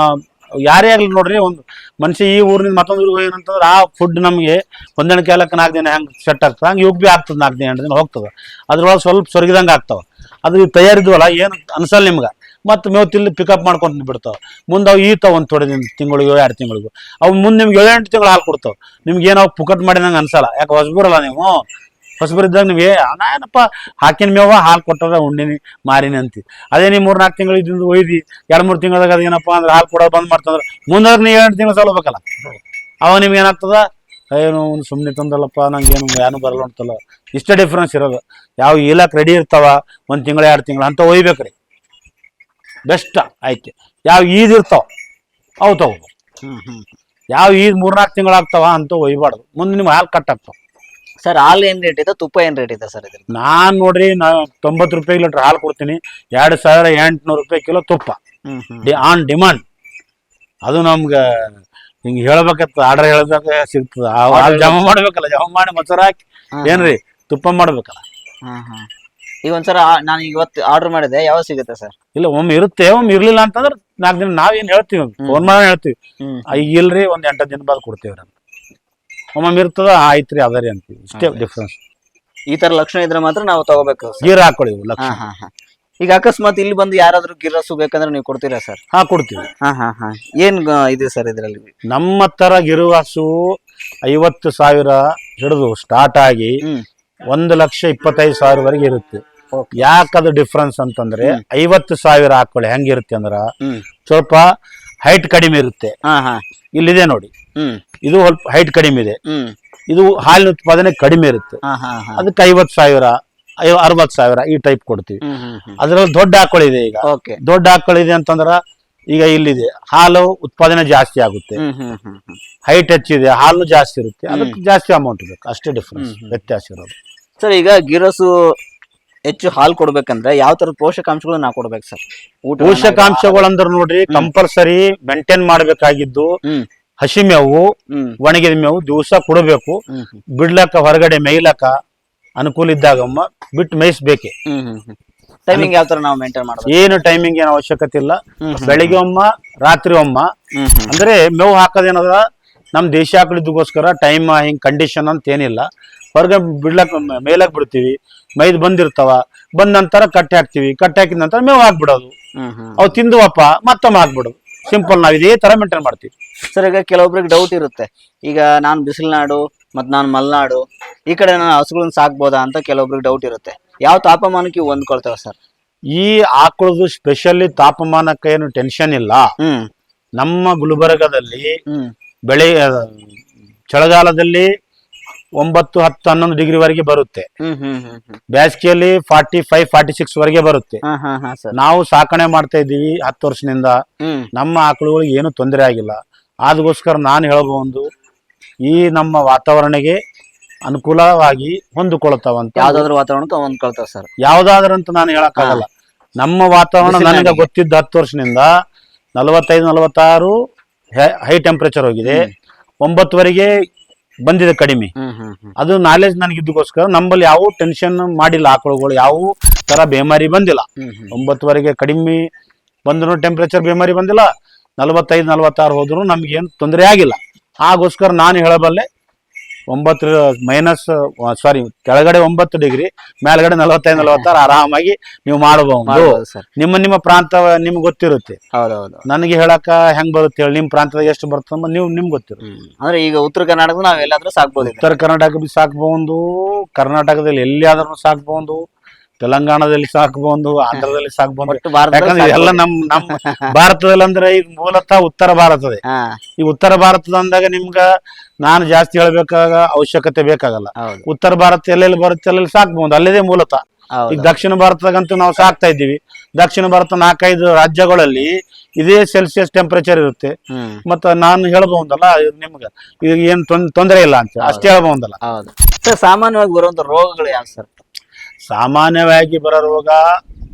ಯಾರೇ ಆಗ್ಲಿ ನೋಡ್ರಿ ಒಂದು ಮನುಷ್ಯ ಈ ಊರಿನಿಂದ ಮತ್ತೊಂದು ಊರಿಗೆ ಏನಂತಂದ್ರೆ ಆ ಫುಡ್ ನಮಗೆ ಹೊಂದಾಣಿಕೆ ಆಗ್ಲಕ್ಕ ನಾಲ್ಕು ದಿನ ಹೆಂಗ್ ಸೆಟ್ ಆಗ್ತದೆ. ಹಂಗೆ ಇವಾಗ ಭೀ ಆಗ್ತದೆ ನಾಲ್ಕು ದಿನ ಎಂಟು ದಿನ ಹೋಗ್ತದೆ. ಅದ್ರೊಳಗೆ ಸ್ವಲ್ಪ ಸೊರಗಿದಂಗೆ ಆಗ್ತಾವ. ಅದು ತಯಾರಿದ್ವಲ್ಲ ಏನು ಅನ್ಸಲ್ಲ ನಿಮ್ಗೆ? ಮತ್ತೆ ಮೇವು ತಿಲ್ಲಿ ಪಿಕಪ್ ಮಾಡ್ಕೊಂಡು ಬಿಡ್ತಾವ ಮುಂದೆ ಅವು ಈತಾವ ಒಂದು ಥೋಡೆ ದಿನ ತಿಂಗಳಿಗೂ, ಎರಡು ತಿಂಗಳಿಗೂ. ಅವು ಮುಂದೆ ನಿಮ್ಗೆ ಏಳೆಂಟು ತಿಂಗಳು ಹಾಲು ಕೊಡ್ತಾವೆ. ನಿಮ್ಗೆ ಏನೋ ಪುಕಟ್ ಮಾಡಿದಂಗೆ ಅನ್ಸಲ್ಲ. ಯಾಕೆ ಹೊಸಬರಲ್ಲ ನೀವು? ಹೊಸಬರಿದ್ದಾಗ ನೀವು ಏ ಏನಪ್ಪ, ಹಾಕಿನ ಮೇವ ಹಾಲು ಕೊಟ್ಟರೆ ಉಂಡಿನಿ, ಮಾರಿನಿ ಅಂತಿ. ಅದೇ ನೀವು ಮೂರ್ ನಾಲ್ಕು ತಿಂಗಳು ಇದ್ದಿಂದ ಒಯ್ದು, ಎರಡು ಮೂರು ತಿಂಗಳದಾಗ ಅದೇನಪ್ಪ ಅಂದ್ರೆ ಹಾಲು ಕೊಡೋದು ಬಂದ್ ಮಾಡ್ತಂದ್ರೆ ಮುಂದಾಗ ನೀವು ಎರಡು ತಿಂಗಳು ಸಲ್ಬೇಕಲ್ಲ. ಅವ ನಿಮ್ಗೆ ಏನಾಗ್ತದ? ಏನು ಒಂದು ಸುಮ್ಮನೆ ತಂದಲ್ಲಪ್ಪ ನಂಗೆ ಏನು ಬರಲ್ಲ ಅಂತಲ್ಲ. ಇಷ್ಟೇ ಡಿಫ್ರೆನ್ಸ್ ಇರೋದು. ಯಾವ ಇಲಾಖೆ ರೆಡಿ ಇರ್ತಾವ, ಒಂದು ತಿಂಗಳು, ಎರಡು ತಿಂಗಳು ಅಂತ ಒಯ್ಬೇಕ್ರಿ. ಬೆಸ್ಟ್ ಆಯ್ಕೆ ಯಾವ ಈದ್ ಇರ್ತಾವ ಅವು ತಗೋ ಯಾವ ಈದ್ ಮೂರ್ನಾಲ್ಕು ತಿಂಗಳು ಆಗ್ತಾವ ಅಂತ ಒಯ್ಬಾರ್ದು. ಮುಂದೆ ನಿಮ್ಗೆ ಹಾಲು ಕಟ್ ಆಗ್ತಾವ. ಸರ್ ಹಾಲು ಏನ್ ರೇಟ್ ಇದೆ? ತುಪ್ಪ ಏನ್ ರೇಟ್ ಇದೆ ಸರ್ ಇದ್ರ ನಾನ್ ನೋಡ್ರಿ ನಾ ತೊಂಬತ್ತು ರೂಪಾಯಿ ಲೀಟರ್ ಹಾಲು ಕೊಡ್ತೀನಿ. ಎರಡು ಸಾವಿರ ಎಂಟುನೂರು ರೂಪಾಯಿ ಕಿಲೋ ತುಪ್ಪ. On demand. ಅದು ನಮ್ಗೆ ಹಿಂಗೆ ಹೇಳ್ಬೇಕತ್ತ ಆರ್ಡರ್ ಹೇಳ್ಬೇಕು ಸಿಗ್ತದ. ಹಾಲ್ ಜಮಾ ಮಾಡ್ಬೇಕಲ್ಲ ಜಮಾ ಮಾಡಿ ಮೊಸರು ಹಾಕಿ ಏನ್ರಿ ತುಪ್ಪ ಮಾಡ್ಬೇಕಲ್ಲ. ಈಗ ಒಂದ್ಸಲ ನಾನು ಇವತ್ತು ಆರ್ಡರ್ ಮಾಡಿದೆ ಯಾವಾಗ ಸಿಗುತ್ತೆ ಸರ್ ಇಲ್ಲ ಒಮ್ಮೆ ಇರುತ್ತೆ ಒಮ್ಮೆ ಇರ್ಲಿಲ್ಲ ಅಂತಂದ್ರೆ ನಾಲ್ಕು ದಿನ ನಾವೇನ್ ಹೇಳ್ತೀವಿ ಫೋನ್ ಮಾಡಿ ಹೇಳ್ತೀವಿ. ಹ್ಮ್. ಈಗ ಇಲ್ರಿ ಒಂದ್ ಎಂಟು ದಿನ ಬಾದ್ ಕೊಡ್ತೀವಿ ಅಂತ ಒಮ್ಮೊಮ್ಮೆ ಇರ್ತದ ಆಯ್ತ್ರಿ ಅದ ರೀ ಅಂತೀವಿ. ಇಷ್ಟೇ. ಡಿಫ್ರೆನ್ಸ್ ಈ ತರ ಲಕ್ಷಣ ಇದ್ರೆ ಮಾತ್ರ ನಾವು ತಗೋಬೇಕು ಸರ್ ಗೀರ್ ಹಾಕೊಳ್ಳಿ ಲಕ್ಷ. ಹಾ ಹಾ ಹಾ. ಈಗ ಅಕಸ್ಮಾತ್ ಇಲ್ಲಿ ಬಂದು ಯಾರಾದ್ರೂ ಗಿರಸು ಬೇಕಂದ್ರೆ ನೀವು ಕೊಡ್ತೀರಾ ಸರ್ ಹಾ ಕೊಡ್ತೀವಿ. ಹಾ ಹಾ ಹಾ. ಏನ್ ಇದೆ ಸರ್ ಇದರಲ್ಲಿ? ನಮ್ಮ ತರ ಗಿರುವಾಸು ಐವತ್ತು ಸಾವಿರ ಹಿಡಿದು ಸ್ಟಾರ್ಟ್ ಆಗಿ ಹ್ಮ್. ಒಂದು ಲಕ್ಷ ಇಪ್ಪತ್ತೈದು ಸಾವಿರವರೆಗೆ ಇರುತ್ತೆ. ಯಾಕದ ಡಿಫ್ರೆನ್ಸ್ ಅಂತಂದ್ರೆ ಐವತ್ತು ಸಾವಿರ ಹಾಕೊಳ್ಳಿ ಹೆಂಗಿರುತ್ತೆ ಅಂದ್ರ ಸ್ವಲ್ಪ ಹೈಟ್ ಕಡಿಮೆ ಇರುತ್ತೆ. ಹಾ ಹಾ. ಇಲ್ಲಿದೆ ನೋಡಿ. ಇದು ಸ್ವಲ್ಪ ಹೈಟ್ ಕಡಿಮೆ ಇದೆ. ಇದು ಹಾಲಿನ ಉತ್ಪಾದನೆ ಕಡಿಮೆ ಇರುತ್ತೆ. ಅದಕ್ಕೆ ಐವತ್ತು ಸಾವಿರ ಐವ ಅರವತ್ತು ಸಾವಿರ ಈ ಟೈಪ್ ಕೊಡ್ತೀವಿ. ಅದರಲ್ಲಿ ದೊಡ್ಡ ಆಕಳಿದೆ ಈಗ. ದೊಡ್ಡ ಆಕಳಿದೆ ಅಂತಂದ್ರ ಈಗ ಇಲ್ಲಿದೆ. ಹಾಲು ಉತ್ಪಾದನೆ ಜಾಸ್ತಿ ಆಗುತ್ತೆ. ಹೈಟ್ ಹೆಚ್ಚಿದೆ ಹಾಲು ಜಾಸ್ತಿ ಇರುತ್ತೆ. ಅದಕ್ಕೆ ಜಾಸ್ತಿ ಅಮೌಂಟ್ ಬೇಕು. ಅಷ್ಟೇ ಡಿಫ್ರೆನ್ಸ್. ವ್ಯತ್ಯಾಸ ಇರೋದು. ಸರ್ ಈಗ ಗಿರಸು ಹೆಚ್ಚು ಹಾಲು ಕೊಡ್ಬೇಕಂದ್ರೆ ಯಾವ ತರ ಪೋಷಕಾಂಶಗಳು ನಾವು ಕೊಡ್ಬೇಕು ಸರ್? ಊಟ ಪೋಷಕಾಂಶಗಳಂದ್ರ ನೋಡ್ರಿ ಕಂಪಲ್ಸರಿ ಮೇಂಟೈನ್ ಮಾಡ್ಬೇಕಾಗಿದ್ದು ಹಸಿ ಮೇವು ಒಣಗಿದ ಮೇವು ದಿವಸ ಕೊಡಬೇಕು. ಬಿಡ್ಲಕ್ಕ ಹೊರಗಡೆ ಮೇಯ್ಲಕ್ಕ ಅನುಕೂಲ ಇದ್ದಾಗಮ್ಮ ಬಿಟ್ಟು ಮೇಯಿಸ್ಬೇಕೆ. ಟೈಮಿಂಗ್ ಯಾವ ತರ ನಾವು ಮೇಂಟೈನ್ ಮಾಡ್ತೀವಿ ಏನು ಟೈಮಿಂಗ್ ಏನು ಅವಶ್ಯಕತೆ ಇಲ್ಲ. ಬೆಳಿಗ್ಗೆ ಒಮ್ಮ ರಾತ್ರಿ ಒಮ್ಮ. ಅಂದ್ರೆ ಮೇವು ಹಾಕೋದೇನದ ನಮ್ ದೇಶ ಹಾಕಳಿದ್ದಕ್ಕೋಸ್ಕರ ಟೈಮ್ ಹಿಂಗ್ ಕಂಡೀಷನ್ ಅಂತ ಏನಿಲ್ಲ ಹೊರಗೆ ಬಿಡ್ಲಕ್ ಮೇಲಕ್ ಬಿಡ್ತೀವಿ ಮೈದ್ ಬಂದಿರ್ತಾವ ಬಂದ ನಂತರ ಕಟ್ಟೆ ಹಾಕ್ತಿವಿ ಕಟ್ಟೆ ಹಾಕಿದ ನಂತರ ಮೇವು ಹಾಕ್ಬಿಡೋದು ಅವು ತಿಂದುವಪ್ಪ ಮತ್ತೊಮ್ಮೆ ಹಾಕ್ಬಿಡೋದು ಸಿಂಪಲ್ ನಾವು ಇದೇ ತರ ಮೇಂಟೈನ್ ಮಾಡ್ತೀವಿ. ಸರ್ ಈಗ ಕೆಲವೊಬ್ರಿಗೆ ಡೌಟ್ ಇರುತ್ತೆ. ಈಗ ನಾನು ಬಿಸಿಲ್ನಾಡು ಮತ್ ನಾನು ಮಲ್ನಾಡು ಈ ಕಡೆ ನಾನು ಹಸುಗಳನ್ನ ಸಾಕ್ಬೋದಾ ಅಂತ ಕೆಲವೊಬ್ರಿಗೆ ಡೌಟ್ ಇರುತ್ತೆ. ಯಾವ ತಾಪಮಾನಕ್ಕೆ ಹೊಂದ್ಕೊಳ್ತೇವೆ ಸರ್? ಈ ಆಕಳದು ಸ್ಪೆಷಲಿ ತಾಪಮಾನಕ್ಕೆ ಏನು ಟೆನ್ಷನ್ ಇಲ್ಲ. ಹ್ಮ್. ನಮ್ಮ ಗುಲ್ಬರ್ಗದಲ್ಲಿ ಹ್ಮ್. ಬೆಳೆ ಚಳಿಗಾಲದಲ್ಲಿ ಒಂಬತ್ತು ಹತ್ತು ಹನ್ನೊಂದು ಡಿಗ್ರಿ ವರೆಗೆ ಬರುತ್ತೆ. ಬೇಸಿಗೆಯಲ್ಲಿ ಫಾರ್ಟಿ ಫೈವ್ ಫಾರ್ಟಿ ಸಿಕ್ಸ್ ವರೆಗೆ ಬರುತ್ತೆ. ನಾವು ಸಾಕಣೆ ಮಾಡ್ತಾ ಇದ್ದೀವಿ ಹತ್ತು ವರ್ಷದಿಂದ. ನಮ್ಮ ಆಕಳುಗಳಿಗೆ ಏನು ತೊಂದರೆ ಆಗಿಲ್ಲ. ಅದಕ್ಕೋಸ್ಕರ ನಾನು ಹೇಳಬಹುದು ಈ ನಮ್ಮ ವಾತಾವರಣಕ್ಕೆ ಅನುಕೂಲವಾಗಿ ಹೊಂದಿಕೊಳ್ತಾವಂತ ಯಾವ್ದಾದ್ರು ವಾತಾವರಣಕ್ಕೆ ಹೊಂದ್ಕೊಳ್ತಾವ ಸರ್. ಅಂತ ನಾನು ಹೇಳಕ್ಕಾಗಲ್ಲ. ನಮ್ಮ ವಾತಾವರಣ ನನಗೆ ಗೊತ್ತಿದ್ದ ಹತ್ತು ವರ್ಷದಿಂದ ನಲವತ್ತೈದು ನಲವತ್ತಾರು ಹೈ ಟೆಂಪರೇಚರ್ ಹೋಗಿದೆ. ಒಂಬತ್ತುವರೆಗೆ ಬಂದಿದೆ ಕಡಿಮೆ. ಅದು ನಾಲೆಜ್ ನನಗೆ ಇದ್ದಕ್ಕೋಸ್ಕರ ನಮ್ಮಲ್ಲಿ ಯಾವ ಟೆನ್ಷನ್ ಮಾಡಿಲ್ಲ ಆಕಳುಗಳು ಯಾವ ತರ ಬೇಮಾರಿ ಬಂದಿಲ್ಲ. ಒಂಬತ್ತುವರೆಗೆ ಕಡಿಮೆ ಬಂದ್ರು ಟೆಂಪರೇಚರ್ ಬೇಮಾರಿ ಬಂದಿಲ್ಲ ನಲವತ್ತೈದು ನಲವತ್ತಾರು ಹೋದ್ರು ನಮ್ಗೇನು ತೊಂದರೆ ಆಗಿಲ್ಲ. ಹಾಗೋಸ್ಕರ ನಾನು ಹೇಳಬಲ್ಲೆ ಒಂಬತ್ತು ಮೈನಸ್ ಸಾರಿ ಕೆಳಗಡೆ ಒಂಬತ್ತು ಡಿಗ್ರಿ ಮೇಲ್ಗಡೆ ನಲವತ್ತೈದು ನಲವತ್ತಾರು ಆರಾಮಾಗಿ ನೀವು ಮಾಡಬಹುದು ನಿಮ್ಮ ನಿಮ್ಮ ಪ್ರಾಂತ ನಿಮ್ಗೆ ಗೊತ್ತಿರುತ್ತೆ. ನನಗೆ ಹೇಳಕ ಹೆಂಗ್ ಬರುತ್ತೆ ಹೇಳಿ ನಿಮ್ ಪ್ರಾಂತದಾಗ ಎಷ್ಟು ಬರ್ತದೆ ನೀವು ನಿಮ್ಗೆ ಗೊತ್ತಿರುತ್ತೆ. ಅಂದ್ರೆ ಈಗ ಉತ್ತರ ಕರ್ನಾಟಕ ನಾವ್ ಎಲ್ಲಾದ್ರೂ ಸಾಕ್ಬೋದು ಉತ್ತರ ಕರ್ನಾಟಕ ಬಿ ಸಾಕ್ಬಹುದು ಕರ್ನಾಟಕದಲ್ಲಿ ಎಲ್ಲಿ ಆದ್ರೂ ಸಾಕ್ಬಹುದು ತೆಲಂಗಾಣದಲ್ಲಿ ಸಾಕ್ಬಹುದು ಆಂಧ್ರದಲ್ಲಿ ಸಾಕ್ಬಹುದು ಯಾಕಂದ್ರೆ ಎಲ್ಲ ನಮ್ ನಮ್ ನಮ್ಮ ಭಾರತದಲ್ಲಿ ಅಂದ್ರೆ ಈಗ ಮೂಲತಃ ಉತ್ತರ ಭಾರತದೇ. ಈ ಉತ್ತರ ಭಾರತದ ಅಂದಾಗ ನಿಮ್ಗ ನಾನು ಜಾಸ್ತಿ ಹೇಳಬೇಕಾಗ ಅವಶ್ಯಕತೆ ಬೇಕಾಗಲ್ಲ. ಹೌದು. ಉತ್ತರ ಭಾರತ ಎಲ್ಲೆಲ್ಲಿ ಬರುತ್ತೆ ಅಲ್ಲೆಲ್ಲಿ ಸಾಕ್ಬಹುದು ಅಲ್ಲದೇ ಮೂಲತಃ. ಈಗ ದಕ್ಷಿಣ ಭಾರತದಾಗಂತೂ ನಾವು ಸಾಕ್ತಾ ಇದ್ದೀವಿ. ದಕ್ಷಿಣ ಭಾರತ ನಾಲ್ಕೈದು ರಾಜ್ಯಗಳಲ್ಲಿ ಇದೇ ಸೆಲ್ಸಿಯಸ್ ಟೆಂಪರೇಚರ್ ಇರುತ್ತೆ. ಹ್ಮ್. ಮತ್ತ ನಾನು ಹೇಳ್ಬಹುದಲ್ಲ ನಿಮ್ಗೆ. ಈಗ ಏನ್ ತೊಂದ್- ತೊಂದರೆ ಇಲ್ಲ ಅಂತ. ಅಷ್ಟೇ ಹೇಳ್ಬಹುದಲ್ಲ. ಹೌದು. ಸರ್ ಸಾಮಾನ್ಯವಾಗಿ ಬರುವಂತ ರೋಗಗಳು ಯಾವ ಸರ್? ಸಾಮಾನ್ಯವಾಗಿ ಬರೋ ರೋಗ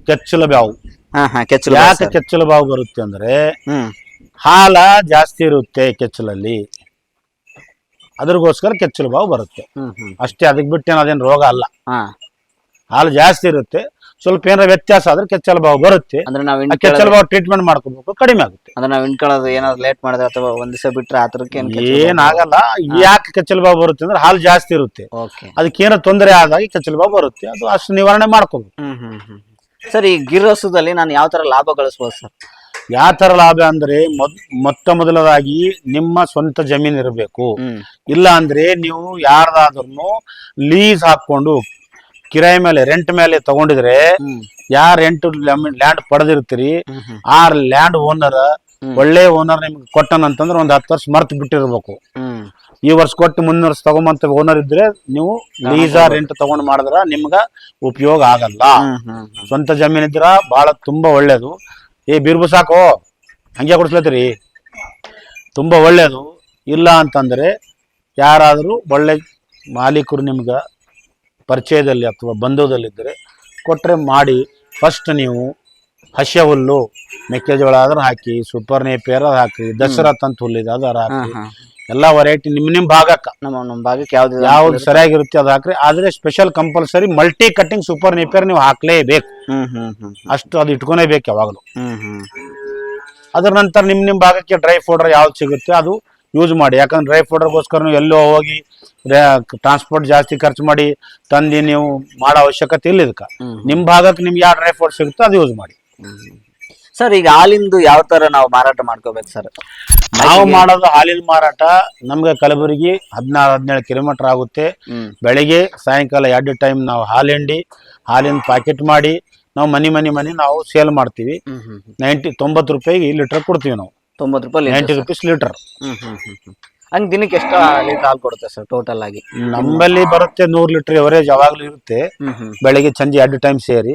ಕೆಚ್ಚಲ ಬಾವು. ಹಾ ಹಾ ಕೆಚ್ಚಲು ಯಾಕೆ ಕೆಚ್ಚಲ ಬಾವು ಬರುತ್ತೆ ಅಂದ್ರೆ ಹ್ಮ್. ಹಾಲ ಜಾಸ್ತಿ ಇರುತ್ತೆ ಕೆಚ್ಚಲಲ್ಲಿ. ಅದ್ರಗೋಸ್ಕರ ಕೆಚ್ಚಲು ಬಾವು ಬರುತ್ತೆ. ಹ್ಮ್ ಹ್ಮ್. ಅಷ್ಟೇ ಅದಕ್ಕೆ ಬಿಟ್ಟು ಅದೇನು ರೋಗ ಅಲ್ಲ. ಹಾ. ಹಾಲು ಜಾಸ್ತಿ ಇರುತ್ತೆ. ಸ್ವಲ್ಪ ಏನಾರ ವ್ಯತ್ಯಾಸ ಆದ್ರೆ ಕೆಚ್ಚಲು ಬಾವು ಬರುತ್ತೆ. ಅಂದ್ರೆ ನಾವು ಕೆಚ್ಚಲು ಬಾವು ಟ್ರೀಟ್ಮೆಂಟ್ ಮಾಡ್ಕೋಬೇಕು ಕಡಿಮೆ ಆಗುತ್ತೆ. ಅಂದ್ರೆ ನಾವು ಇನ್ಕೊಳ್ಳೋದು ಏನಾದ್ರು ಲೇಟ್ ಮಾಡಿದ್ರೆ ಅಥವಾ ಒಂದ್ ದಿವಸ ಬಿಟ್ರೆ ಆ ತರಕ್ಕೆ ಏನಾಗಲ್ಲ. ಯಾಕೆ ಕೆಚ್ಚಲು ಬಾವು ಬರುತ್ತೆ ಅಂದ್ರೆ ಹಾಲು ಜಾಸ್ತಿ ಇರುತ್ತೆ. ಅದಕ್ಕೆ ಏನೋ ತೊಂದರೆ ಆದಾಗ ಕೆಚ್ಚಲು ಬಾವು ಬರುತ್ತೆ. ಅದು ಅಷ್ಟು ನಿವಾರಣೆ ಮಾಡ್ಕೋಬೇಕು. ಹ್ಮ್ ಹ್ಮ್ ಹ್ಮ್. ಸರ್ ಈ ಗಿರ್ರಸದಲ್ಲಿ ನಾನು ಯಾವ ತರ ಲಾಭ ಗಳಿಸ್ಬೋದು ಸರ್? ಯಾವ ತರ ಲಾಭ ಅಂದ್ರೆ ಮೊತ್ತ ಮೊದಲದಾಗಿ ನಿಮ್ಮ ಸ್ವಂತ ಜಮೀನ್ ಇರಬೇಕು. ಇಲ್ಲ ಅಂದ್ರೆ ನೀವು ಯಾರ್ದಾದ್ರೂ ಲೀಸ್ ಹಾಕೊಂಡು ಕಿರಾಯಿ ಮೇಲೆ ರೆಂಟ್ ಮೇಲೆ ತಗೊಂಡಿದ್ರೆ ಯಾರ ರೆಂಟ್ ಲ್ಯಾಂಡ್ ಪಡೆದಿರ್ತೀರಿ ಆ ಲ್ಯಾಂಡ್ ಓನರ್. ಒಳ್ಳೆ ಓನರ್ ನಿಮ್ಗೆ ಕೊಟ್ಟನಂತಂದ್ರೆ ಒಂದ್ ಹತ್ತು ವರ್ಷ ಮರ್ತ್ ಬಿಟ್ಟಿರ್ಬೇಕು. ಈ ವರ್ಷ ಕೊಟ್ಟು ಮುಂದಿನ ವರ್ಷ ತಗೊಂಬಂತ ಓನರ್ ಇದ್ರೆ ನೀವು ಲೀಸಾ ರೆಂಟ್ ತಗೊಂಡ್ ಮಾಡಿದ್ರ ನಿಮ್ಗ ಉಪಯೋಗ ಆಗಲ್ಲ. ಸ್ವಂತ ಜಮೀನ್ ಇದ್ರ ಬಹಳ ತುಂಬಾ ಒಳ್ಳೇದು. ಏ ಬಿರ್ಬು ಸಾಕು. ಹಂಗೆ ಕೊಡಿಸ್ಲತ್ತೀರಿ. ತುಂಬಾ ಒಳ್ಳೇದು. ಇಲ್ಲ ಅಂತಂದ್ರೆ ಯಾರಾದರೂ ಒಳ್ಳೆ ಮಾಲೀಕರು ನಿಮ್ಗೆ ಪರಿಚಯದಲ್ಲಿ ಅಥವಾ ಬಂಧುದಲ್ಲಿದ್ದರೆ ಕೊಟ್ಟರೆ ಮಾಡಿ. ಫಸ್ಟ್ ನೀವು ಹಸ್ಯ ಹುಲ್ಲು ಮೆಕ್ಕೆಜೋಳ ಆದ್ರೆ ಹಾಕಿ ಸೂಪರ್ ನೇಪಿಯರ್ ಹಾಕಿ ದಸರಾ ತಂತ ಹುಲ್ಲಿದೆ ಅದಾರ ಹಾಕಿ. ಎಲ್ಲಾ ವೆರೈಟಿ ನಿಮ್ ನಿಮ್ ಭಾಗಕ್ಕೆ. ನಮ್ಮ ನಮ್ಮ ಭಾಗಕ್ಕೆ ಯಾವ್ದು ಯಾವ್ದು ಸರಿಯಾಗಿರುತ್ತೆ ಅದು ಹಾಕ್ರಿ. ಆದ್ರೆ special compulsory multi cutting super Napier ನೀವು ಹಾಕ್ಲೇಬೇಕು. ಹ್ಮ್ ಹ್ಮ್ ಹ್ಮ್ ಅಷ್ಟು ಅದು ಇಟ್ಕೊನೇಬೇಕು ಯಾವಾಗಲೂ. ಹ್ಮ್ ಹ್ಮ್ ಅದ್ರ ನಂತರ ನಿಮ್ ನಿಮ್ ಭಾಗಕ್ಕೆ ಡ್ರೈ ಪೌಡರ್ ಯಾವ್ದು ಸಿಗುತ್ತೆ ಅದು ಯೂಸ್ ಮಾಡಿ. ಯಾಕಂದ್ರೆ ಡ್ರೈ ಫೋಡರ್ಗೋಸ್ಕರ ನೀವು ಎಲ್ಲೋ ಹೋಗಿ ಟ್ರಾನ್ಸ್ಪೋರ್ಟ್ ಜಾಸ್ತಿ ಖರ್ಚು ಮಾಡಿ ತಂದು ನೀವು ಮಾಡೋ ಅವಶ್ಯಕತೆ ಇಲ್ಲ ಇದಕ್ಕೆ. ನಿಮ್ಮ ನಿಮ್ ಭಾಗಕ್ಕೆ ನಿಮ್ಗೆ ಯಾವ ಡ್ರೈ ಪೌಡರ್ ಸಿಗುತ್ತೆ ಅದು ಯೂಸ್ ಮಾಡಿ. ಸರ್ ಈಗ ಹಾಲಿಂದು ಯಾವ ತರ ನಾವು ಮಾರಾಟ ಮಾಡ್ಕೋಬೇಕು ಸರ್ ನಾವು ಮಾಡೋದು ಹಾಲಿನ ಮಾರಾಟ. ನಮ್ಗೆ ಕಲಬುರಗಿ ಹದಿನಾರು ಹದಿನೇಳು ಕಿಲೋಮೀಟರ್ ಆಗುತ್ತೆ. ಬೆಳಿಗ್ಗೆ ಸಾಯಂಕಾಲ ಎರಡು ಟೈಮ್ ನಾವು ಹಾಲು ಹಿಂಡಿ ಹಾಲಿನ ಪ್ಯಾಕೆಟ್ ಮಾಡಿ ನಾವು ಮನಿ ಮನಿ ಮನಿ ನಾವು ಸೇಲ್ ಮಾಡ್ತೀವಿ. ನೈಂಟಿ ತೊಂಬತ್ತು ರೂಪಾಯಿಗೆ ಲೀಟರ್ ಕೊಡ್ತೀವಿ ನಾವು. ತೊಂಬತ್ತು ರೂಪಾಯಿ ನೈಂಟಿ ರುಪೀಸ್ ಲೀಟರ್ ಹಂಗೆ ದಿನಕ್ಕೆ ಎಷ್ಟು ಲೀಟರ್ ಹಾಲು ಕೊಡುತ್ತೆ ಸರ್ ಟೋಟಲ್ ಆಗಿ? ನಮ್ಮಲ್ಲಿ ಬರುತ್ತೆ ನೂರು ಲೀಟರ್ ಎವರೇಜ್ ಯಾವಾಗಲೂ ಇರುತ್ತೆ. ಬೆಳಿಗ್ಗೆ ಸಂಜೆ ಎರಡು ಟೈಮ್ ಸೇರಿ.